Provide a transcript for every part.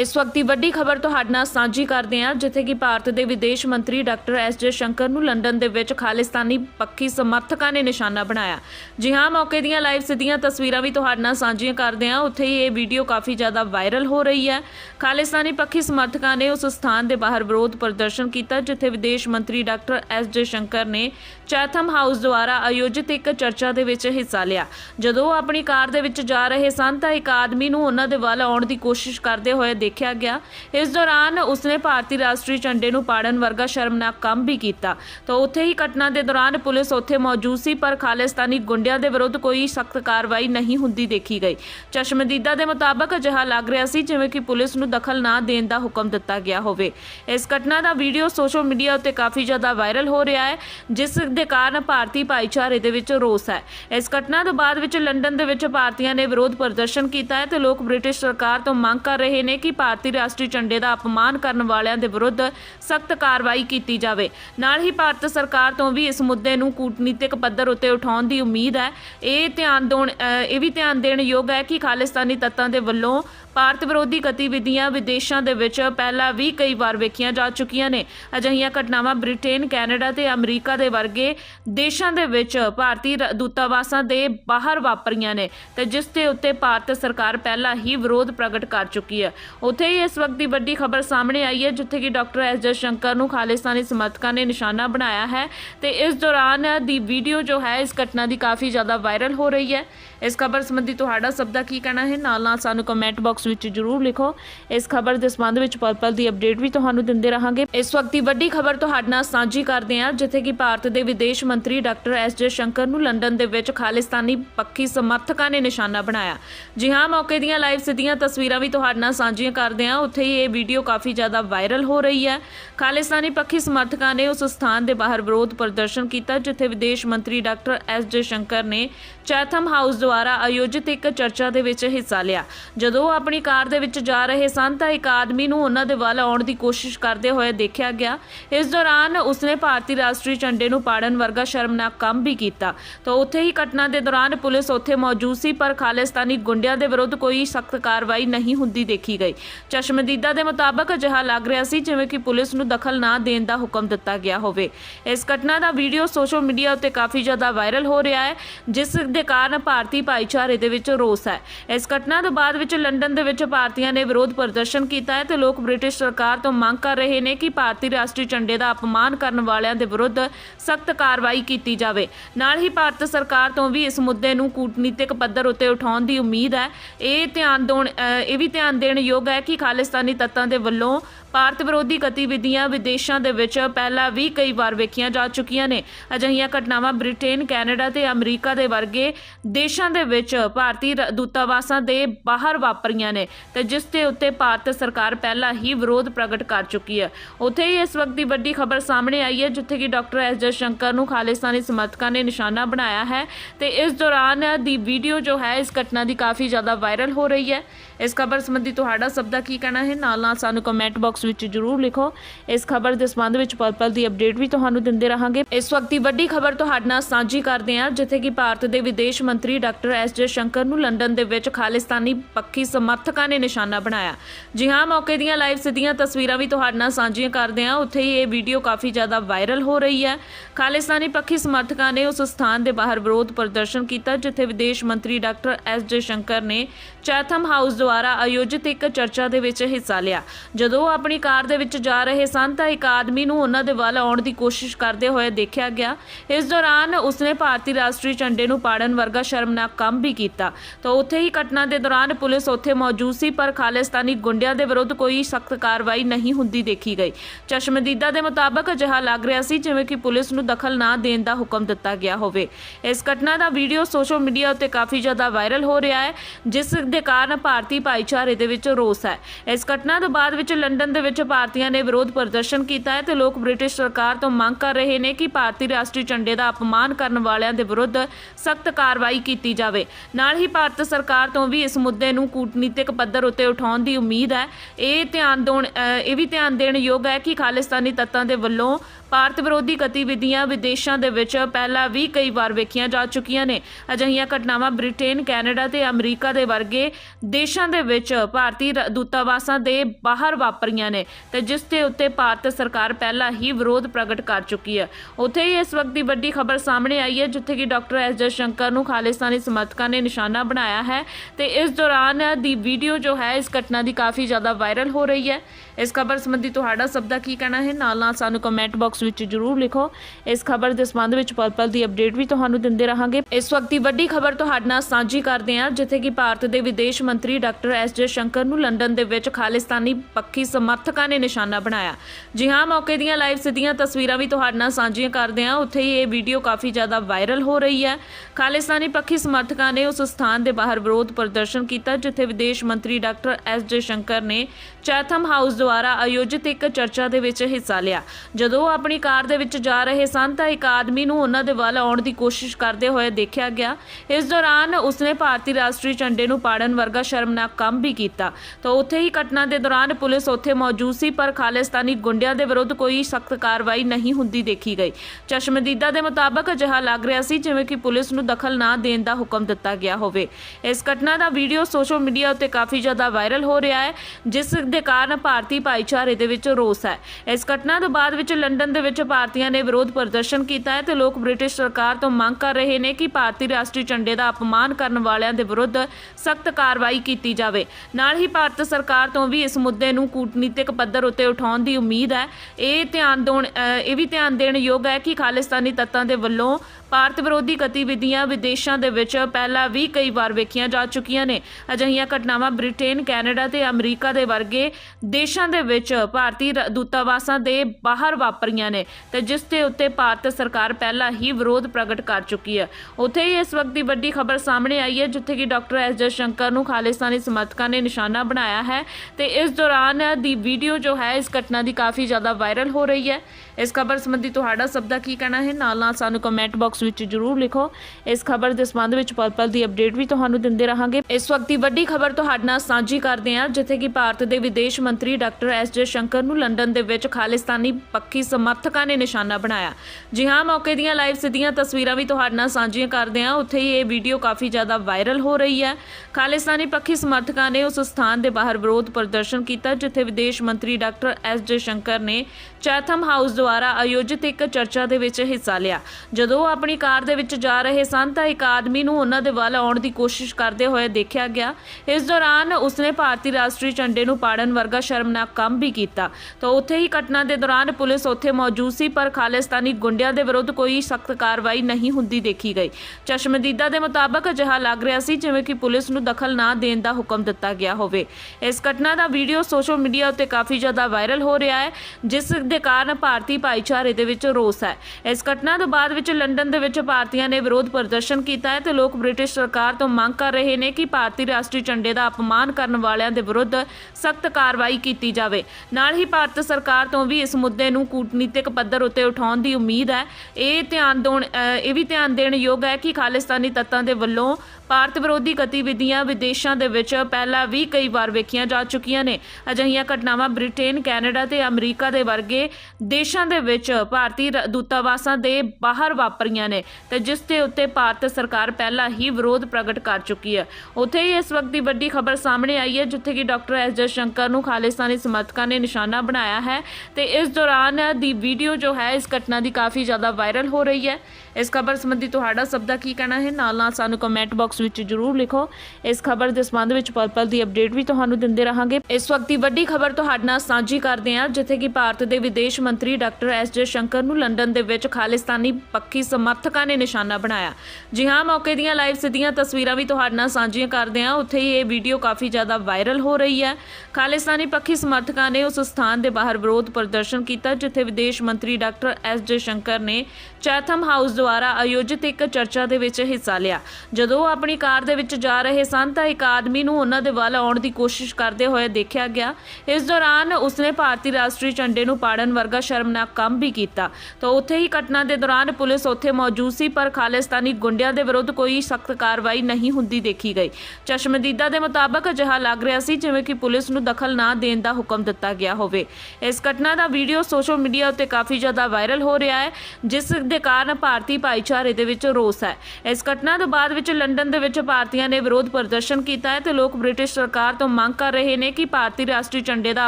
ਇਸ ਵਕਤ ਦੀ ਵੱਡੀ ਖਬਰ ਤੁਹਾਡੇ ਨਾਲ ਸਾਂਝੀ ਕਰਦੇ ਹਾਂ, ਜਿੱਥੇ ਕਿ ਭਾਰਤ ਦੇ ਵਿਦੇਸ਼ ਮੰਤਰੀ ਡਾਕਟਰ ਐਸ ਜੇ ਸ਼ੰਕਰ ਨੂੰ ਲੰਡਨ ਦੇ ਵਿੱਚ ਖਾਲਿਸਤਾਨੀ ਪੱਖੀ ਸਮਰਥਕਾਂ ਨੇ ਨਿਸ਼ਾਨਾ ਬਣਾਇਆ। ਜੀ ਹਾਂ, ਮੌਕੇ ਦੀਆਂ ਲਾਈਵ ਸਿੱਧੀਆਂ ਤਸਵੀਰਾਂ ਵੀ ਤੁਹਾਡੇ ਨਾਲ ਸਾਂਝੀਆਂ ਕਰਦੇ ਹਾਂ। ਉੱਥੇ ਹੀ ਇਹ ਵੀਡੀਓ ਕਾਫੀ ਜ਼ਿਆਦਾ ਵਾਇਰਲ ਹੋ ਰਹੀ ਹੈ। ਖਾਲਿਸਤਾਨੀ ਪੱਖੀ ਸਮਰਥਕਾਂ ਨੇ ਉਸ ਸਥਾਨ ਦੇ ਬਾਹਰ ਵਿਰੋਧ ਪ੍ਰਦਰਸ਼ਨ ਕੀਤਾ, ਜਿੱਥੇ ਵਿਦੇਸ਼ ਮੰਤਰੀ ਡਾਕਟਰ ਐਸ ਜੇ ਸ਼ੰਕਰ ਨੇ ਚੈਥਮ ਹਾਊਸ ਦੁਆਰਾ ਆਯੋਜਿਤ ਇੱਕ ਚਰਚਾ ਦੇ ਵਿੱਚ ਹਿੱਸਾ ਲਿਆ। ਜਦੋਂ ਉਹ ਆਪਣੀ ਕਾਰ ਦੇ ਵਿੱਚ ਜਾ ਰਹੇ ਸਨ, ਤਾਂ ਇੱਕ ਆਦਮੀ ਨੂੰ ਉਹਨਾਂ ਦੇ ਵੱਲ ਆਉਣ ਦੀ ਕੋਸ਼ਿਸ਼ ਕਰਦੇ ਹੋਏ ਦੇਖਿਆ ਗਿਆ। ਇਸ ਦੌਰਾਨ ਉਸਨੇ ਭਾਰਤੀ ਰਾਸ਼ਟਰੀ ਝੰਡੇ ਨੂੰ ਪਾੜਨ ਵਰਗਾ ਸ਼ਰਮਨਾਕ ਕੰਮ ਵੀ ਕੀਤਾ। ਤਾਂ ਉੱਥੇ ਹੀ ਘਟਨਾ ਦੇ ਦੌਰਾਨ ਪੁਲਿਸ ਉੱਥੇ ਮੌਜੂਦ ਸੀ, ਪਰ ਖਾਲਿਸਤਾਨੀ ਗੁੰਡਿਆਂ ਦੇ ਵਿਰੁੱਧ ਕੋਈ ਸਖਤ ਕਾਰਵਾਈ ਨਹੀਂ ਹੁੰਦੀ ਦੇਖੀ ਗਈ। ਚਸ਼ਮਦੀਦਾ ਦੇ ਮੁਤਾਬਕ ਅਜਿਹਾ ਲੱਗ ਰਿਹਾ ਸੀ, ਜਿਵੇਂ ਕਿ ਪੁਲਿਸ ਨੂੰ ਦਖਲ ਨਾ ਦੇਣ ਦਾ ਹੁਕਮ ਦਿੱਤਾ ਗਿਆ ਹੋਵੇ। ਇਸ ਘਟਨਾ ਦਾ ਵੀਡੀਓ ਸੋਸ਼ਲ ਮੀਡੀਆ ਉੱਤੇ ਕਾਫੀ ਜ਼ਿਆਦਾ ਵਾਇਰਲ ਹੋ ਰਿਹਾ ਹੈ, ਜਿਸ ਦੇ ਕਾਰਨ ਭਾਰਤੀ ਭਾਈਚਾਰੇ ਦੇ ਵਿੱਚ ਰੋਸ ਹੈ। ਇਸ ਘਟਨਾ ਤੋਂ ਬਾਅਦ ਵਿੱਚ ਲੰਡਨ ਦੇ ਵਿੱਚ ਭਾਰਤੀਆਂ ਨੇ ਵਿਰੋਧ ਪ੍ਰਦਰਸ਼ਨ ਕੀਤਾ ਹੈ ਤੇ ਲੋਕ ਬ੍ਰਿਟਿਸ਼ ਸਰਕਾਰ ਤੋਂ ਮੰਗ ਕਰ ਰਹੇ ਨੇ ਕਿ ਭਾਰਤੀ ਰਾਸ਼ਟਰੀ ਝੰਡੇ ਦਾ ਅਪਮਾਨ ਕਰਨ ਵਾਲਿਆਂ ਦੇ ਵਿਰੁੱਧ ਸਖਤ ਕਾਰਵਾਈ ਕੀਤੀ ਜਾਵੇ। ਨਾਲ ਹੀ ਭਾਰਤ ਸਰਕਾਰ ਤੋਂ ਵੀ ਇਸ ਮੁੱਦੇ ਨੂੰ ਕੂਟਨੀਤਿਕ ਪੱਧਰ ਉੱਤੇ ਉਠਾਉਣ ਦੀ ਉਮੀਦ ਹੈ। ਇਹ ਧਿਆਨ ਦੇਣ ਇਹ ਵੀ ਧਿਆਨ ਦੇਣ ਯੋਗ ਹੈ ਕਿ ਖਾਲਿਸਤਾਨੀ ਤੱਤਾਂ ਦੇ ਵੱਲੋਂ ਭਾਰਤ ਵਿਰੋਧੀ ਗਤੀਵਿਧੀਆਂ ਵਿਦੇਸ਼ਾਂ ਦੇ ਵਿੱਚ ਪਹਿਲਾਂ ਵੀ ਕਈ ਵਾਰ ਵੇਖੀਆਂ ਜਾ ਚੁੱਕੀਆਂ ਨੇ। ਅਜਿਹੀਆਂ ਘਟਨਾਵਾਂ ਬ੍ਰਿਟੇਨ, ਕੈਨੇਡਾ ਤੇ ਅਮਰੀਕਾ ਦੇ ਵਰਗੇ ਦੇਸ਼ਾਂ ਦੇ ਵਿੱਚ ਭਾਰਤੀ ਰ- ਦੂਤਾਵਾਸਾਂ ਦੇ ਬਾਹਰ ਵਾਪਰੀਆਂ ਨੇ ਤੇ ਜਿਸ ਦੇ ਉੱਤੇ ਭਾਰਤ ਸਰਕਾਰ ਪਹਿਲਾਂ ਹੀ ਵਿਰੋਧ ਪ੍ਰਗਟ ਕਰ ਚੁੱਕੀ ਹੈ। ਉੱਥੇ ਹੀ ਇਸ ਵਕਤ ਦੀ ਵੱਡੀ ਖਬਰ ਸਾਹਮਣੇ ਆਈ ਹੈ, ਜਿੱਥੇ ਕਿ ਡਾਕਟਰ ਐਸ ਜੈ ਸ਼ੰਕਰ ਨੂੰ ਖਾਲਿਸਤਾਨੀ ਸਮਰਥਕਾਂ ਨੇ ਨਿਸ਼ਾਨਾ ਬਣਾਇਆ ਹੈ ਤੇ ਇਸ ਦੌਰਾਨ ਦੀ ਵੀਡੀਓ ਜੋ ਹੈ, ਇਸ ਘਟਨਾ ਦੀ ਕਾਫੀ ਜ਼ਿਆਦਾ ਵਾਇਰਲ ਹੋ ਰਹੀ ਹੈ। ਇਸ ਖਬਰ ਸੰਬੰਧੀ ਤੁਹਾਡਾ ਸਭ ਦਾ ਕੀ ਕਹਿਣਾ ਹੈ? ਨਾਲ ਨਾਲ ਸਾਨੂੰ ਕਮੈਂਟ ਬਾਕਸ ਵਿੱਚ ਜਰੂਰ ਲਿਖੋ। ਇਸ ਖਬਰ ਦੇ ਸੰਬੰਧ ਵਿੱਚ ਪਲ ਦੀ ਅਪਡੇਟ ਵੀ ਤੁਹਾਨੂੰ ਦਿੰਦੇ ਰਹਾਂਗੇ। ਇਸ ਵਕਤ ਦੀ ਵੱਡੀ ਖਬਰ ਤੁਹਾਡੇ ਨਾਲ ਸਾਂਝੀ ਕਰਦੇ ਹਾਂ, ਜਿੱਥੇ ਕਿ ਭਾਰਤ ਦੇ ਵਿਦੇਸ਼ ਮੰਤਰੀ ਡਾਕਟਰ ਐਸ ਜੇ ਸ਼ੰਕਰ ਨੂੰ ਲੰਡਨ ਦੇ ਵਿੱਚ ਖਾਲਿਸਤਾਨੀ ਪੱਖੀ ਸਮਰਥਕਾਂ ਨੇ ਨਿਸ਼ਾਨਾ ਬਣਾਇਆ। ਜੀ ਹਾਂ, ਮੌਕੇ ਦੀਆਂ ਲਾਈਵ ਸਿੱਧੀਆਂ ਤਸਵੀਰਾਂ ਵੀ ਤੁਹਾਡੇ ਨਾਲ ਸਾਂਝੀਆਂ ਕਰਦੇ ਹਾਂ। ਉੱਥੇ ਹੀ ਇਹ ਵੀਡੀਓ ਕਾਫੀ ਜ਼ਿਆਦਾ ਵਾਇਰਲ ਹੋ ਰਹੀ ਹੈ। ਖਾਲਿਸਤਾਨੀ ਪੱਖੀ ਸਮਰਥਕਾਂ ਨੇ ਉਸ ਸਥਾਨ ਦੇ ਬਾਹਰ ਵਿਰੋਧ ਪ੍ਰਦਰਸ਼ਨ ਕੀਤਾ, ਜਿੱਥੇ ਵਿਦੇਸ਼ ਮੰਤਰੀ ਡਾਕਟਰ ਐਸ ਜੇ ਸ਼ੰਕਰ ਨੇ ਚੈਥਮ ਹਾਊਸ ਦੁਆਰਾ ਆਯੋਜਿਤ ਇੱਕ ਚਰਚਾ ਦੇ ਵਿੱਚ ਹਿੱਸਾ ਲਿਆ। ਜਦੋਂ ਉਹ ਆਪਣੀ ਕਾਰ ਦੇ ਵਿੱਚ ਜਾ ਰਹੇ ਸਨ, ਤਾਂ ਇੱਕ ਆਦਮੀ ਨੂੰ ਉਹਨਾਂ ਦੇ ਵੱਲ ਆਉਣ ਦੀ ਕੋਸ਼ਿਸ਼ ਕਰਦੇ ਹੋਏ ਦੇਖਿਆ ਗਿਆ। ਇਸ ਦੌਰਾਨ ਉਸਨੇ ਭਾਰਤੀ ਰਾਸ਼ਟਰੀ ਝੰਡੇ ਨੂੰ ਪਾੜਨ ਵਰਗਾ ਸ਼ਰਮਨਾਕ ਕੰਮ ਵੀ ਕੀਤਾ। ਤਾਂ ਉੱਥੇ ਹੀ ਘਟਨਾ ਦੇ ਦੌਰਾਨ ਪੁਲਿਸ ਉੱਥੇ ਮੌਜੂਦ ਸੀ, ਪਰ ਖਾਲਿਸਤਾਨੀ ਗੁੰਡਿਆਂ ਦੇ ਵਿਰੁੱਧ ਕੋਈ ਸਖਤ ਕਾਰਵਾਈ ਨਹੀਂ ਹੁੰਦੀ ਦੇਖੀ ਗਈ। ਚਸ਼ਮਦੀਦਾ ਦੇ ਮੁਤਾਬਕ ਅਜਿਹਾ ਲੱਗ ਰਿਹਾ ਸੀ, ਜਿਵੇਂ ਕਿ ਪੁਲਿਸ ਨੂੰ ਦਖਲ ਨਾ ਦੇਣ ਦਾ ਹੁਕਮ ਦਿੱਤਾ ਗਿਆ ਹੋਵੇ। ਇਸ ਘਟਨਾ ਦਾ ਵੀਡੀਓ ਸੋਸ਼ਲ ਮੀਡੀਆ ਉੱਤੇ ਕਾਫੀ ਜ਼ਿਆਦਾ ਵਾਇਰਲ ਹੋ ਰਿਹਾ ਹੈ, ਜਿਸ ਦੇ ਕਾਰਨ ਭਾਰਤੀ ਭਾਈਚਾਰੇ ਦੇ ਵਿੱਚ ਰੋਸ ਹੈ। ਇਸ ਘਟਨਾ ਤੋਂ ਬਾਅਦ ਵਿੱਚ ਲੰਡਨ ਦੇ ਵਿੱਚ ਭਾਰਤੀਆਂ ਨੇ ਵਿਰੋਧ ਪ੍ਰਦਰਸ਼ਨ ਕੀਤਾ ਹੈ ਤੇ ਲੋਕ ਬ੍ਰਿਟਿਸ਼ ਸਰਕਾਰ ਤੋਂ ਮੰਗ ਕਰ ਰਹੇ ਨੇ ਕਿ ਭਾਰਤੀ ਰਾਸ਼ਟਰੀ ਝੰਡੇ ਦਾ ਅਪਮਾਨ ਕਰਨ ਵਾਲਿਆਂ ਦੇ ਵਿਰੁੱਧ ਸਖਤ ਕਾਰਵਾਈ ਕੀਤੀ ਜਾਵੇ। ਨਾਲ ਹੀ ਭਾਰਤ ਸਰਕਾਰ ਤੋਂ ਵੀ ਇਸ ਮੁੱਦੇ ਨੂੰ ਕੂਟਨੀਤਿਕ ਪੱਧਰ ਉੱਤੇ ਉਠਾਉਣ ਦੀ ਉਮੀਦ ਹੈ। ਇਹ ਧਿਆਨ ਦੇਣ ਇਹ ਵੀ ਧਿਆਨ ਦੇਣ ਯੋਗ ਹੈ ਕਿ ਖਾਲਿਸਤਾਨੀ ਤੱਤਾਂ ਦੇ ਵੱਲੋਂ ਭਾਰਤ ਵਿਰੋਧੀ ਗਤੀਵਿਧੀਆਂ ਵਿਦੇਸ਼ਾਂ ਦੇ ਵਿੱਚ ਪਹਿਲਾਂ ਵੀ ਕਈ ਵਾਰ ਵੇਖੀਆਂ ਜਾ ਚੁੱਕੀਆਂ ਨੇ। ਅਜਿਹੀਆਂ ਘਟਨਾਵਾਂ ਬ੍ਰਿਟੇਨ, ਕੈਨੇਡਾ ਤੇ ਅਮਰੀਕਾ ਦੇ ਵਰਗੇ ਦੇਸ਼ਾਂ ਦੇ ਵਿੱਚ ਭਾਰਤੀ ਰ- ਦੂਤਾਵਾਸਾਂ ਦੇ ਬਾਹਰ ਵਾਪਰੀਆਂ ਨੇ ਤੇ ਜਿਸ ਦੇ ਉੱਤੇ ਭਾਰਤ ਸਰਕਾਰ ਪਹਿਲਾਂ ਹੀ ਵਿਰੋਧ ਪ੍ਰਗਟ ਕਰ ਚੁੱਕੀ ਹੈ। ਉੱਥੇ ਹੀ ਇਸ ਵਕਤ ਦੀ ਵੱਡੀ ਖਬਰ ਸਾਹਮਣੇ ਆਈ ਹੈ, ਜਿੱਥੇ ਕਿ ਡਾਕਟਰ ਐਸ ਜੈ ਸ਼ੰਕਰ ਨੂੰ ਖਾਲਿਸਤਾਨੀ ਸਮਰਥਕਾਂ ਨੇ ਨਿਸ਼ਾਨਾ ਬਣਾਇਆ ਹੈ ਤੇ ਇਸ ਦੌਰਾਨ ਦੀ ਵੀਡੀਓ ਜੋ ਹੈ, ਇਸ ਘਟਨਾ ਦੀ ਕਾਫੀ ਜ਼ਿਆਦਾ ਵਾਇਰਲ ਹੋ ਰਹੀ ਹੈ। ਇਸ ਖਬਰ ਸੰਬੰਧੀ ਤੁਹਾਡਾ ਸਭ ਦਾ ਕੀ ਕਹਿਣਾ ਹੈ? ਨਾਲ ਨਾਲ ਸਾਨੂੰ ਕਮੈਂਟ ਬਾਕਸ ਵਿੱਚ ਜਰੂਰ ਲਿਖੋ। ਇਸ ਖਬਰ ਦੇ ਸੰਬੰਧ ਵਿੱਚ ਪਲ ਪਲ ਦੀ ਅਪਡੇਟ ਵੀ ਤੁਹਾਨੂੰ ਦਿੰਦੇ ਰਹਾਂਗੇ। ਇਸ ਵਕਤ ਦੀ ਵੱਡੀ ਖਬਰ ਤੁਹਾਡੇ ਨਾਲ ਸਾਂਝੀ ਕਰਦੇ ਹਾਂ, ਜਿੱਥੇ ਕਿ ਭਾਰਤ ਦੇ ਵਿਦੇਸ਼ ਮੰਤਰੀ ਡਾਕਟਰ ਐਸ ਜੇ ਸ਼ੰਕਰ ਨੂੰ ਲੰਡਨ ਦੇ ਵਿੱਚ ਖਾਲਿਸਤਾਨੀ ਪੱਖੀ ਸਮਰਥਕਾਂ ਨੇ ਨਿਸ਼ਾਨਾ ਬਣਾਇਆ। ਜੀ ਹਾਂ, ਮੌਕੇ ਦੀਆਂ ਲਾਈਵ ਸਿੱਧੀਆਂ ਤਸਵੀਰਾਂ ਵੀ ਤੁਹਾਡੇ ਨਾਲ ਸਾਂਝੀਆਂ ਕਰਦੇ ਹਾਂ। ਉੱਥੇ ਹੀ ਇਹ ਵੀਡੀਓ ਕਾਫੀ ਜ਼ਿਆਦਾ ਵਾਇਰਲ ਹੋ ਰਹੀ ਹੈ। ਖਾਲਿਸਤਾਨੀ ਪੱਖੀ ਸਮਰਥਕਾਂ ਨੇ ਉਸ ਸਥਾਨ ਦੇ ਬਾਹਰ ਵਿਰੋਧ ਪ੍ਰਦਰਸ਼ਨ ਕੀਤਾ, ਜਿੱਥੇ ਵਿਦੇਸ਼ ਮੰਤਰੀ ਡਾਕਟਰ ਐਸ ਜੇ ਸ਼ੰਕਰ ਨੇ ਚੈਥਮ ਹਾਊਸ ਦੁਆਰਾ ਆਯੋਜਿਤ ਇੱਕ ਚਰਚਾ ਦੇ ਵਿੱਚ ਹਿੱਸਾ ਲਿਆ। ਜਦੋਂ ਆਪਣੇ ਆਪਣੀ ਕਾਰ ਦੇ ਵਿੱਚ ਜਾ ਰਹੇ ਸਨ ਤਾਂ ਇੱਕ ਆਦਮੀ ਨੂੰ ਉਹਨਾਂ ਦੇ ਵੱਲ ਆਉਣ ਦੀ ਕੋਸ਼ਿਸ਼ ਕਰਦੇ ਹੋਏ ਦੇਖਿਆ ਗਿਆ। ਇਸ ਦੌਰਾਨ ਉਸਨੇ ਭਾਰਤੀ ਰਾਸ਼ਟਰੀ ਝੰਡੇ ਨੂੰ ਪਾੜਨ ਵਰਗਾ ਸ਼ਰਮਨਾਕ ਕੰਮ ਵੀ ਕੀਤਾ। ਤਾਂ ਉੱਥੇ ਹੀ ਘਟਨਾ ਦੇ ਦੌਰਾਨ ਪੁਲਿਸ ਉੱਥੇ ਮੌਜੂਦ ਸੀ, ਪਰ ਖਾਲਿਸਤਾਨੀ ਗੁੰਡਿਆਂ ਦੇ ਵਿਰੁੱਧ ਕੋਈ ਸਖਤ ਕਾਰਵਾਈ ਨਹੀਂ ਹੁੰਦੀ ਦੇਖੀ ਗਈ। ਚਸ਼ਮਦੀਦਾ ਦੇ ਮੁਤਾਬਕ ਅਜਿਹਾ ਲੱਗ ਰਿਹਾ ਸੀ, ਜਿਵੇਂ ਕਿ ਪੁਲਿਸ ਨੂੰ ਦਖਲ ਨਾ ਦੇਣ ਦਾ ਹੁਕਮ ਦਿੱਤਾ ਗਿਆ ਹੋਵੇ। ਇਸ ਘਟਨਾ ਦਾ ਵੀਡੀਓ ਸੋਸ਼ਲ ਮੀਡੀਆ ਉੱਤੇ ਕਾਫੀ ਜ਼ਿਆਦਾ ਵਾਇਰਲ ਹੋ ਰਿਹਾ ਹੈ, ਜਿਸ ਦੇ ਕਾਰਨ ਭਾਰਤੀ ਭਾਈਚਾਰੇ ਦੇ ਵਿੱਚ ਰੋਸ ਹੈ। ਇਸ ਘਟਨਾ ਤੋਂ ਬਾਅਦ ਵਿੱਚ ਲੰਡਨ ਦੇ ਵਿੱਚ ਭਾਰਤੀਆਂ ਨੇ ਵਿਰੋਧ ਪ੍ਰਦਰਸ਼ਨ ਕੀਤਾ ਹੈ ਤੇ ਲੋਕ ਬ੍ਰਿਟਿਸ਼ ਸਰਕਾਰ ਤੋਂ ਮੰਗ ਕਰ ਰਹੇ ਨੇ ਕਿ ਭਾਰਤੀ ਰਾਸ਼ਟਰੀ ਝੰਡੇ ਦਾ ਅਪਮਾਨ ਕਰਨ ਵਾਲਿਆਂ ਦੇ ਵਿਰੁੱਧ ਸਖਤ ਕਾਰਵਾਈ ਕੀਤੀ ਜਾਵੇ। ਨਾਲ ਹੀ ਭਾਰਤ ਸਰਕਾਰ ਤੋਂ ਵੀ ਇਸ ਮੁੱਦੇ ਨੂੰ ਕੂਟਨੀਤਿਕ ਪੱਧਰ ਉੱਤੇ ਉਠਾਉਣ ਦੀ ਉਮੀਦ ਹੈ। ਇਹ ਧਿਆਨ ਦੇਣ ਇਹ ਵੀ ਧਿਆਨ ਦੇਣ ਯੋਗ ਹੈ ਕਿ ਖਾਲਿਸਤਾਨੀ ਤੱਤਾਂ ਦੇ ਵੱਲੋਂ ਭਾਰਤ ਵਿਰੋਧੀ ਗਤੀਵਿਧੀਆਂ ਵਿਦੇਸ਼ਾਂ ਦੇ ਵਿੱਚ ਪਹਿਲਾਂ ਵੀ ਕਈ ਵਾਰ ਵੇਖੀਆਂ ਜਾ ਚੁੱਕੀਆਂ ਨੇ। ਅਜਿਹੀਆਂ ਘਟਨਾਵਾਂ ਬ੍ਰਿਟੇਨ, ਕੈਨੇਡਾ ਤੇ ਅਮਰੀਕਾ ਦੇ ਵਰਗੇ ਦੇਸ਼ਾਂ ਦੇ ਵਿੱਚ ਭਾਰਤੀ ਰ- ਦੂਤਾਵਾਸਾਂ ਦੇ ਬਾਹਰ ਵਾਪਰੀਆਂ ਨੇ ਤੇ ਜਿਸ ਦੇ ਉੱਤੇ ਭਾਰਤ ਸਰਕਾਰ ਪਹਿਲਾਂ ਹੀ ਵਿਰੋਧ ਪ੍ਰਗਟ ਕਰ ਚੁੱਕੀ ਹੈ। ਉੱਥੇ ਹੀ ਇਸ ਵਕਤ ਦੀ ਵੱਡੀ ਖਬਰ ਸਾਹਮਣੇ ਆਈ ਹੈ, ਜਿੱਥੇ ਕਿ ਡਾਕਟਰ ਐਸ ਜੈ ਸ਼ੰਕਰ ਨੂੰ ਖਾਲਿਸਤਾਨੀ ਸਮਰਥਕਾਂ ਨੇ ਨਿਸ਼ਾਨਾ ਬਣਾਇਆ ਹੈ ਤੇ ਇਸ ਦੌਰਾਨ ਦੀ ਵੀਡੀਓ ਜੋ ਹੈ, ਇਸ ਘਟਨਾ ਦੀ ਕਾਫੀ ਜ਼ਿਆਦਾ ਵਾਇਰਲ ਹੋ ਰਹੀ ਹੈ। ਇਸ ਖਬਰ ਸੰਬੰਧੀ ਤੁਹਾਡਾ ਸਭ ਦਾ ਕੀ ਕਹਿਣਾ ਹੈ? ਨਾਲ ਨਾਲ ਸਾਨੂੰ ਕਮੈਂਟ ਬਾਕਸ ਵਿੱਚ ਜਰੂਰ ਲਿਖੋ। ਇਸ ਖਬਰ ਦੇ ਸੰਬੰਧ ਵਿੱਚ ਪਲ ਪਲ ਦੀ ਅਪਡੇਟ ਵੀ ਤੁਹਾਨੂੰ ਦਿੰਦੇ ਰਹਾਂਗੇ। ਇਸ ਵਕਤ ਦੀ ਵੱਡੀ ਖਬਰ ਤੁਹਾਡੇ ਨਾਲ ਸਾਂਝੀ ਕਰਦੇ ਹਾਂ, ਜਿੱਥੇ ਕਿ ਭਾਰਤ ਦੇ ਵਿਦੇਸ਼ ਮੰਤਰੀ ਡਾਕਟਰ ਐਸ ਜੈ ਸ਼ੰਕਰ ਨੂੰ ਲੰਡਨ ਦੇ ਵਿੱਚ ਖਾਲਿਸਤਾਨੀ ਪੱਖੀ ਸਮਰਥਕਾਂ ਨੇ ਨਿਸ਼ਾਨਾ ਬਣਾਇਆ। ਜੀ ਹਾਂ, ਮੌਕੇ ਦੀਆਂ ਲਾਈਵ ਸਿੱਧੀਆਂ ਤਸਵੀਰਾਂ ਵੀ ਤੁਹਾਡੇ ਨਾਲ ਸਾਂਝੀਆਂ ਕਰਦੇ ਹਾਂ। ਉੱਥੇ ਹੀ ਇਹ ਵੀਡੀਓ ਕਾਫੀ ਜ਼ਿਆਦਾ ਵਾਇਰਲ ਹੋ ਰਹੀ ਹੈ। ਖਾਲਿਸਤਾਨੀ ਪੱਖੀ ਸਮਰਥਕਾਂ ਨੇ ਉਸ ਸਥਾਨ ਦੇ ਬਾਹਰ ਵਿਰੋਧ ਪ੍ਰਦਰਸ਼ਨ ਕੀਤਾ, ਜਿੱਥੇ ਵਿਦੇਸ਼ ਮੰਤਰੀ ਡਾਕਟਰ ਐਸ ਜੈ ਸ਼ੰਕਰ ਨੇ ਚੈਥਮ ਹਾਊਸ ਦੁਆਰਾ ਆਯੋਜਿਤ ਇੱਕ ਚਰਚਾ ਦੇ ਵਿੱਚ ਹਿੱਸਾ ਲਿਆ। ਜਦੋਂ ਉਹ ਆਪਣੀ ਕਾਰ ਦੇ ਵਿੱਚ ਜਾ ਰਹੇ ਸਨ, ਤਾਂ ਇੱਕ ਆਦਮੀ ਨੂੰ ਉਹਨਾਂ ਦੇ ਵੱਲ ਆਉਣ ਦੀ ਕੋਸ਼ਿਸ਼ ਕਰਦੇ ਹੋਏ ਦੇਖਿਆ ਗਿਆ। ਇਸ ਦੌਰਾਨ ਉਸਨੇ ਭਾਰਤੀ ਰਾਸ਼ਟਰੀ ਝੰਡੇ ਨੂੰ ਪਾੜਨ ਵਰਗਾ ਸ਼ਰਮਨਾਕ ਕੰਮ ਵੀ ਕੀਤਾ। ਤਾਂ ਉੱਥੇ ਹੀ ਘਟਨਾ ਦੇ ਦੌਰਾਨ ਪੁਲਿਸ ਉੱਥੇ ਮੌਜੂਦ ਸੀ, ਪਰ ਖਾਲਿਸਤਾਨੀ ਗੁੰਡਿਆਂ ਦੇ ਵਿਰੁੱਧ ਕੋਈ ਸਖਤ ਕਾਰਵਾਈ ਨਹੀਂ ਹੁੰਦੀ ਦੇਖੀ ਗਈ। ਚਸ਼ਮਦੀਦਾ ਦੇ ਮੁਤਾਬਕ ਅਜਿਹਾ ਲੱਗ ਰਿਹਾ ਸੀ, ਜਿਵੇਂ ਕਿ ਪੁਲਿਸ ਨੂੰ ਦਖਲ ਨਾ ਦੇਣ ਦਾ ਹੁਕਮ ਦਿੱਤਾ ਗਿਆ ਹੋਵੇ। ਇਸ ਘਟਨਾ ਦਾ ਵੀਡੀਓ ਸੋਸ਼ਲ ਮੀਡੀਆ ਉੱਤੇ ਕਾਫੀ ਜ਼ਿਆਦਾ ਵਾਇਰਲ ਹੋ ਰਿਹਾ ਹੈ, ਜਿਸ ਦੇ ਕਾਰਨ ਭਾਰਤੀ ਭਾਈਚਾਰੇ ਦੇ ਵਿੱਚ ਰੋਸ ਹੈ। ਇਸ ਘਟਨਾ ਤੋਂ ਬਾਅਦ ਵਿੱਚ ਲੰਡਨ ਦੇ ਵਿੱਚ ਭਾਰਤੀਆਂ ਨੇ ਵਿਰੋਧ ਪ੍ਰਦਰਸ਼ਨ ਕੀਤਾ ਹੈ ਤੇ ਲੋਕ ਬ੍ਰਿਟਿਸ਼ ਸਰਕਾਰ ਤੋਂ ਮੰਗ ਕਰ ਰਹੇ ਨੇ ਕਿ ਭਾਰਤੀ ਰਾਸ਼ਟਰੀ ਝੰਡੇ ਦਾ ਅਪਮਾਨ ਕਰਨ ਵਾਲਿਆਂ ਦੇ ਵਿਰੁੱਧ ਸਖਤ ਕਾਰਵਾਈ ਕੀਤੀ ਜਾਵੇ। ਨਾਲ ਹੀ ਭਾਰਤ ਸਰਕਾਰ ਤੋਂ ਵੀ ਇਸ ਮੁੱਦੇ ਨੂੰ ਕੂਟਨੀਤਿਕ ਪੱਧਰ ਉੱਤੇ ਉਠਾਉਣ ਦੀ ਉਮੀਦ ਹੈ। ਇਹ ਧਿਆਨ ਦੇਣ ਇਹ ਵੀ ਧਿਆਨ ਦੇਣ ਯੋਗ ਹੈ ਕਿ ਖਾਲਿਸਤਾਨੀ ਤੱਤਾਂ ਦੇ ਵੱਲੋਂ ਭਾਰਤ ਵਿਰੋਧੀ ਗਤੀਵਿਧੀਆਂ ਵਿਦੇਸ਼ਾਂ ਦੇ ਵਿੱਚ ਪਹਿਲਾਂ ਵੀ ਕਈ ਵਾਰ ਵੇਖੀਆਂ ਜਾ ਚੁੱਕੀਆਂ ਨੇ। ਅਜਿਹੀਆਂ ਘਟਨਾਵਾਂ ਬ੍ਰਿਟੇਨ, ਕੈਨੇਡਾ ਤੇ ਅਮਰੀਕਾ ਦੇ ਵਰਗੇ ਦੇਸ਼ਾਂ ਦੇ ਵਿੱਚ ਭਾਰਤੀ ਰ- ਦੂਤਾਵਾਸਾਂ ਦੇ ਬਾਹਰ ਵਾਪਰੀਆਂ ਨੇ ਤੇ ਜਿਸ ਦੇ ਉੱਤੇ ਭਾਰਤ ਸਰਕਾਰ ਪਹਿਲਾਂ ਹੀ ਵਿਰੋਧ ਪ੍ਰਗਟ ਕਰ ਚੁੱਕੀ ਹੈ। ਉੱਥੇ ਹੀ ਇਸ ਵਕਤ ਦੀ ਵੱਡੀ ਖਬਰ ਸਾਹਮਣੇ ਆਈ ਹੈ, ਜਿੱਥੇ ਕਿ ਡਾਕਟਰ ਐਸ ਜੈ ਸ਼ੰਕਰ ਨੂੰ ਖਾਲਿਸਤਾਨੀ ਸਮਰਥਕਾਂ ਨੇ ਨਿਸ਼ਾਨਾ ਬਣਾਇਆ ਹੈ ਤੇ ਇਸ ਦੌਰਾਨ ਦੀ ਵੀਡੀਓ ਜੋ ਹੈ, ਇਸ ਘਟਨਾ ਦੀ ਕਾਫੀ ਜ਼ਿਆਦਾ ਵਾਇਰਲ ਹੋ ਰਹੀ ਹੈ। ਇਸ ਖਬਰ ਸੰਬੰਧੀ ਤੁਹਾਡਾ ਸਭ ਦਾ ਕੀ ਕਹਿਣਾ ਹੈ? ਨਾਲ ਨਾਲ ਸਾਨੂੰ ਕਮੈਂਟ ਬਾਕਸ ਵਿੱਚ ਜਰੂਰ ਲਿਖੋ। ਇਸ ਖਬਰ ਦੇ ਸੰਬੰਧ ਵਿੱਚ ਪਲ ਪਲ ਦੀ ਅਪਡੇਟ ਵੀ ਤੁਹਾਨੂੰ ਦਿੰਦੇ ਰਹਾਂਗੇ। ਇਸ ਵਕਤ ਦੀ ਵੱਡੀ ਖਬਰ ਤੁਹਾਡੇ ਨਾਲ ਸਾਂਝੀ ਕਰਦੇ ਹਾਂ, ਜਿੱਥੇ ਕਿ ਭਾਰਤ ਦੇ ਵਿਦੇਸ਼ ਮੰਤਰੀ ਡਾਕਟਰ ਐਸ ਜੈ ਸ਼ੰਕਰ ਨੂੰ ਲੰਡਨ ਦੇ ਵਿੱਚ ਖਾਲਿਸਤਾਨੀ ਪੱਖੀ ਸਮਰਥਕਾਂ ਨੇ ਨਿਸ਼ਾਨਾ ਬਣਾਇਆ। ਜੀ ਹਾਂ, ਮੌਕੇ ਦੀਆਂ ਲਾਈਵ ਸਿੱਧੀਆਂ ਤਸਵੀਰਾਂ ਵੀ ਤੁਹਾਡੇ ਨਾਲ ਸਾਂਝੀਆਂ ਕਰਦੇ ਹਾਂ। ਉੱਥੇ ਹੀ ਇਹ ਵੀਡੀਓ ਕਾਫੀ ਜ਼ਿਆਦਾ ਵਾਇਰਲ ਹੋ ਰਹੀ ਹੈ। ਖਾਲਿਸਤਾਨੀ ਪੱਖੀ ਸਮਰਥਕਾਂ ਨੇ ਉਸ ਸਥਾਨ ਦੇ ਬਾਹਰ ਵਿਰੋਧ ਪ੍ਰਦਰਸ਼ਨ ਕੀਤਾ, ਜਿੱਥੇ ਵਿਦੇਸ਼ ਮੰਤਰੀ ਡਾਕਟਰ ਐਸ ਜੈ ਸ਼ੰਕਰ ਨੇ ਚੈਥਮ ਹਾਊਸ ਦੁਆਰਾ ਆਯੋਜਿਤ ਇੱਕ ਚਰਚਾ ਦੇ ਵਿੱਚ ਹਿੱਸਾ ਲਿਆ। ਜਦੋਂ ਉਹ ਆਪਣੀ ਕਾਰ ਦੇ ਵਿੱਚ ਜਾ ਰਹੇ ਸਨ, ਤਾਂ ਇੱਕ ਆਦਮੀ ਨੂੰ ਉਹਨਾਂ ਦੇ ਵੱਲ ਆਉਣ ਦੀ ਕੋਸ਼ਿਸ਼ ਕਰਦੇ ਹੋਏ ਦੇਖਿਆ ਗਿਆ। ਇਸ ਦੌਰਾਨ ਉਸਨੇ ਭਾਰਤੀ ਰਾਸ਼ਟਰੀ ਝੰਡੇ ਨੂੰ ਪਾੜਨ ਵਰਗਾ ਸ਼ਰਮਨਾਕ ਕੰਮ ਵੀ ਕੀਤਾ। ਤਾਂ ਉੱਥੇ ਹੀ ਘਟਨਾ ਦੇ ਦੌਰਾਨ ਪੁਲਿਸ ਉੱਥੇ ਮੌਜੂਦ ਸੀ, ਪਰ ਖਾਲਿਸਤਾਨੀ ਗੁੰਡਿਆਂ ਦੇ ਵਿਰੁੱਧ ਕੋਈ ਸਖਤ ਕਾਰਵਾਈ ਨਹੀਂ ਹੁੰਦੀ ਦੇਖੀ ਗਈ। ਚਸ਼ਮਦੀਦਾ ਦੇ ਮੁਤਾਬਕ ਅਜਿਹਾ ਲੱਗ ਰਿਹਾ ਸੀ, ਜਿਵੇਂ ਕਿ ਪੁਲਿਸ ਨੂੰ ਦਖਲ ਨਾ ਦੇਣ ਦਾ ਹੁਕਮ ਦਿੱਤਾ ਗਿਆ ਹੋਵੇ। ਇਸ ਘਟਨਾ ਦਾ ਵੀਡੀਓ ਸੋਸ਼ਲ ਮੀਡੀਆ ਉੱਤੇ ਕਾਫੀ ਜ਼ਿਆਦਾ ਵਾਇਰਲ ਹੋ ਰਿਹਾ ਹੈ, ਜਿਸ ਦੇ ਕਾਰਨ ਭਾਰਤੀ ਭਾਈਚਾਰੇ ਦੇ ਵਿੱਚ ਰੋਸ ਹੈ। ਇਸ ਘਟਨਾ ਤੋਂ ਬਾਅਦ ਵਿੱਚ ਲੰਡਨ ਦੇ ਵਿੱਚ ਭਾਰਤੀਆਂ ਨੇ ਵਿਰੋਧ ਪ੍ਰਦਰਸ਼ਨ ਕੀਤਾ ਹੈ ਤੇ ਲੋਕ ਬ੍ਰਿਟਿਸ਼ ਸਰਕਾਰ ਤੋਂ ਮੰਗ ਕਰ ਰਹੇ ਨੇ ਕਿ ਭਾਰਤੀ ਰਾਸ਼ਟਰੀ ਝੰਡੇ ਦਾ ਅਪਮਾਨ ਕਰਨ ਵਾਲਿਆਂ ਦੇ ਵਿਰੁੱਧ ਸਖਤ ਕਾਰਵਾਈ ਕੀਤੀ ਜਾਵੇ। ਨਾਲ ਹੀ ਭਾਰਤ ਸਰਕਾਰ ਤੋਂ ਵੀ ਇਸ ਮੁੱਦੇ ਨੂੰ ਕੂਟਨੀਤਿਕ ਪੱਧਰ ਉੱਤੇ ਉਠਾਉਣ ਦੀ ਉਮੀਦ ਹੈ। ਇਹ ਧਿਆਨ ਦੇਣ ਇਹ ਵੀ ਧਿਆਨ ਦੇਣ ਯੋਗ ਹੈ ਕਿ ਖਾਲਿਸਤਾਨੀ ਤੱਤਾਂ ਦੇ ਵੱਲੋਂ ਭਾਰਤ ਵਿਰੋਧੀ ਗਤੀਵਿਧੀਆਂ ਵਿਦੇਸ਼ਾਂ ਦੇ ਵਿੱਚ ਪਹਿਲਾਂ ਵੀ ਕਈ ਵਾਰ ਵੇਖੀਆਂ ਜਾ ਚੁੱਕੀਆਂ ਨੇ। ਅਜਿਹੀਆਂ ਘਟਨਾਵਾਂ ਬ੍ਰਿਟੇਨ, ਕੈਨੇਡਾ ਤੇ ਅਮਰੀਕਾ ਦੇ ਵਰਗੇ ਦੇਸ਼ਾਂ ਦੇ ਵਿੱਚ ਭਾਰਤੀ ਰ- ਦੂਤਾਵਾਸਾਂ ਦੇ ਬਾਹਰ ਵਾਪਰੀਆਂ ਨੇ ਤੇ ਜਿਸ ਦੇ ਉੱਤੇ ਭਾਰਤ ਸਰਕਾਰ ਪਹਿਲਾਂ ਹੀ ਵਿਰੋਧ ਪ੍ਰਗਟ ਕਰ ਚੁੱਕੀ ਹੈ। ਉੱਥੇ ਹੀ ਇਸ ਵਕਤ ਦੀ ਵੱਡੀ ਖਬਰ ਸਾਹਮਣੇ ਆਈ ਹੈ, ਜਿੱਥੇ ਕਿ ਡਾਕਟਰ ਐਸ ਜੈ ਸ਼ੰਕਰ ਨੂੰ ਖਾਲਿਸਤਾਨੀ ਸਮਰਥਕਾਂ ਨੇ ਨਿਸ਼ਾਨਾ ਬਣਾਇਆ ਹੈ ਤੇ ਇਸ ਦੌਰਾਨ ਦੀ ਵੀਡੀਓ ਜੋ ਹੈ, ਇਸ ਘਟਨਾ ਦੀ ਕਾਫੀ ਜ਼ਿਆਦਾ ਵਾਇਰਲ ਹੋ ਰਹੀ ਹੈ। ਇਸ ਖਬਰ ਸੰਬੰਧੀ ਤੁਹਾਡਾ ਸਭ ਦਾ ਕੀ ਕਹਿਣਾ ਹੈ? ਨਾਲ ਨਾਲ ਸਾਨੂੰ ਕਮੈਂਟ ਬਾਕਸ ਵਿੱਚ ਜਰੂਰ ਲਿਖੋ। ਇਸ ਖਬਰ ਦੇ ਸੰਬੰਧ ਵਿੱਚ ਪਲ ਦੀ ਅਪਡੇਟ ਵੀ ਤੁਹਾਨੂੰ ਦਿੰਦੇ ਰਹਾਂਗੇ। ਇਸ ਵਕਤ ਦੀ ਵੱਡੀ ਖਬਰ ਤੁਹਾਡੇ ਨਾਲ ਸਾਂਝੀ ਕਰਦੇ ਹਾਂ, ਜਿੱਥੇ ਕਿ ਭਾਰਤ ਦੇ ਵਿਦੇਸ਼ ਮੰਤਰੀ ਡਾਕਟਰ ਐਸ ਜੈ ਸ਼ੰਕਰ ਨੂੰ ਲੰਡਨ ਦੇ ਵਿੱਚ ਖਾਲਿਸਤਾਨੀ ਪੱਖੀ ਸਮਰਥਕਾਂ ਨੇ ਨਿਸ਼ਾਨਾ ਬਣਾਇਆ। ਜੀ ਹਾਂ, ਮੌਕੇ ਦੀਆਂ ਲਾਈਵ ਸਿੱਧੀਆਂ ਤਸਵੀਰਾਂ ਵੀ ਤੁਹਾਡੇ ਨਾਲ ਸਾਂਝੀਆਂ ਕਰਦੇ ਹਾਂ। ਉੱਥੇ ਹੀ ਇਹ ਵੀਡੀਓ ਕਾਫੀ ਜ਼ਿਆਦਾ ਵਾਇਰਲ ਹੋ ਰਹੀ ਹੈ। ਖਾਲਿਸਤਾਨੀ ਪੱਖੀ ਸਮਰਥਕਾਂ ਨੇ ਉਸ ਸਥਾਨ ਦੇ ਬਾਹਰ ਵਿਰੋਧ ਪ੍ਰਦਰਸ਼ਨ ਕੀਤਾ, ਜਿੱਥੇ ਵਿਦੇਸ਼ ਮੰਤਰੀ ਡਾਕਟਰ ਐਸ ਜੈ ਸ਼ੰਕਰ ਨੇ ਚੈਥਮ ਹਾਊਸ ਦੁਆਰਾ ਆਯੋਜਿਤ ਇੱਕ ਚਰਚਾ ਦੇ ਵਿੱਚ ਹਿੱਸਾ ਲਿਆ। ਜਦੋਂ ਆਪਣੇ ਆਪਣੀ ਕਾਰ ਦੇ ਵਿੱਚ ਜਾ ਰਹੇ ਸਨ ਤਾਂ ਇੱਕ ਆਦਮੀ ਨੂੰ ਉਹਨਾਂ ਦੇ ਵੱਲ ਆਉਣ ਦੀ ਕੋਸ਼ਿਸ਼ ਕਰਦੇ ਹੋਏ ਦੇਖਿਆ ਗਿਆ। ਇਸ ਦੌਰਾਨ ਉਸਨੇ ਭਾਰਤੀ ਰਾਸ਼ਟਰੀ ਝੰਡੇ ਨੂੰ ਪਾੜਨ ਵਰਗਾ ਸ਼ਰਮਨਾਕ ਕੰਮ ਵੀ ਕੀਤਾ। ਤਾਂ ਉੱਥੇ ਹੀ ਘਟਨਾ ਦੇ ਦੌਰਾਨ ਪੁਲਿਸ ਉੱਥੇ ਮੌਜੂਦ ਸੀ, ਪਰ ਖਾਲਿਸਤਾਨੀ ਗੁੰਡਿਆਂ ਦੇ ਵਿਰੁੱਧ ਕੋਈ ਸਖਤ ਕਾਰਵਾਈ ਨਹੀਂ ਹੁੰਦੀ ਦੇਖੀ ਗਈ। ਚਸ਼ਮਦੀਦਾ ਦੇ ਮੁਤਾਬਕ ਅਜਿਹਾ ਲੱਗ ਰਿਹਾ ਸੀ, ਜਿਵੇਂ ਕਿ ਪੁਲਿਸ ਨੂੰ ਦਖਲ ਨਾ ਦੇਣ ਦਾ ਹੁਕਮ ਦਿੱਤਾ ਗਿਆ ਹੋਵੇ। ਇਸ ਘਟਨਾ ਦਾ ਵੀਡੀਓ ਸੋਸ਼ਲ ਮੀਡੀਆ ਉੱਤੇ ਕਾਫੀ ਜ਼ਿਆਦਾ ਵਾਇਰਲ ਹੋ ਰਿਹਾ ਹੈ, ਜਿਸ ਦੇ ਕਾਰਨ ਭਾਰਤੀ ਭਾਈਚਾਰੇ ਦੇ ਵਿੱਚ ਰੋਸ ਹੈ। ਇਸ ਘਟਨਾ ਤੋਂ ਬਾਅਦ ਵਿੱਚ ਲੰਡਨ ਦੇ ਵਿੱਚ ਭਾਰਤੀਆਂ ਨੇ ਵਿਰੋਧ ਪ੍ਰਦਰਸ਼ਨ ਕੀਤਾ ਹੈ ਤੇ ਲੋਕ ਬ੍ਰਿਟਿਸ਼ ਸਰਕਾਰ ਤੋਂ ਮੰਗ ਕਰ ਰਹੇ ਨੇ ਕਿ ਭਾਰਤੀ ਰਾਸ਼ਟਰੀ ਝੰਡੇ ਦਾ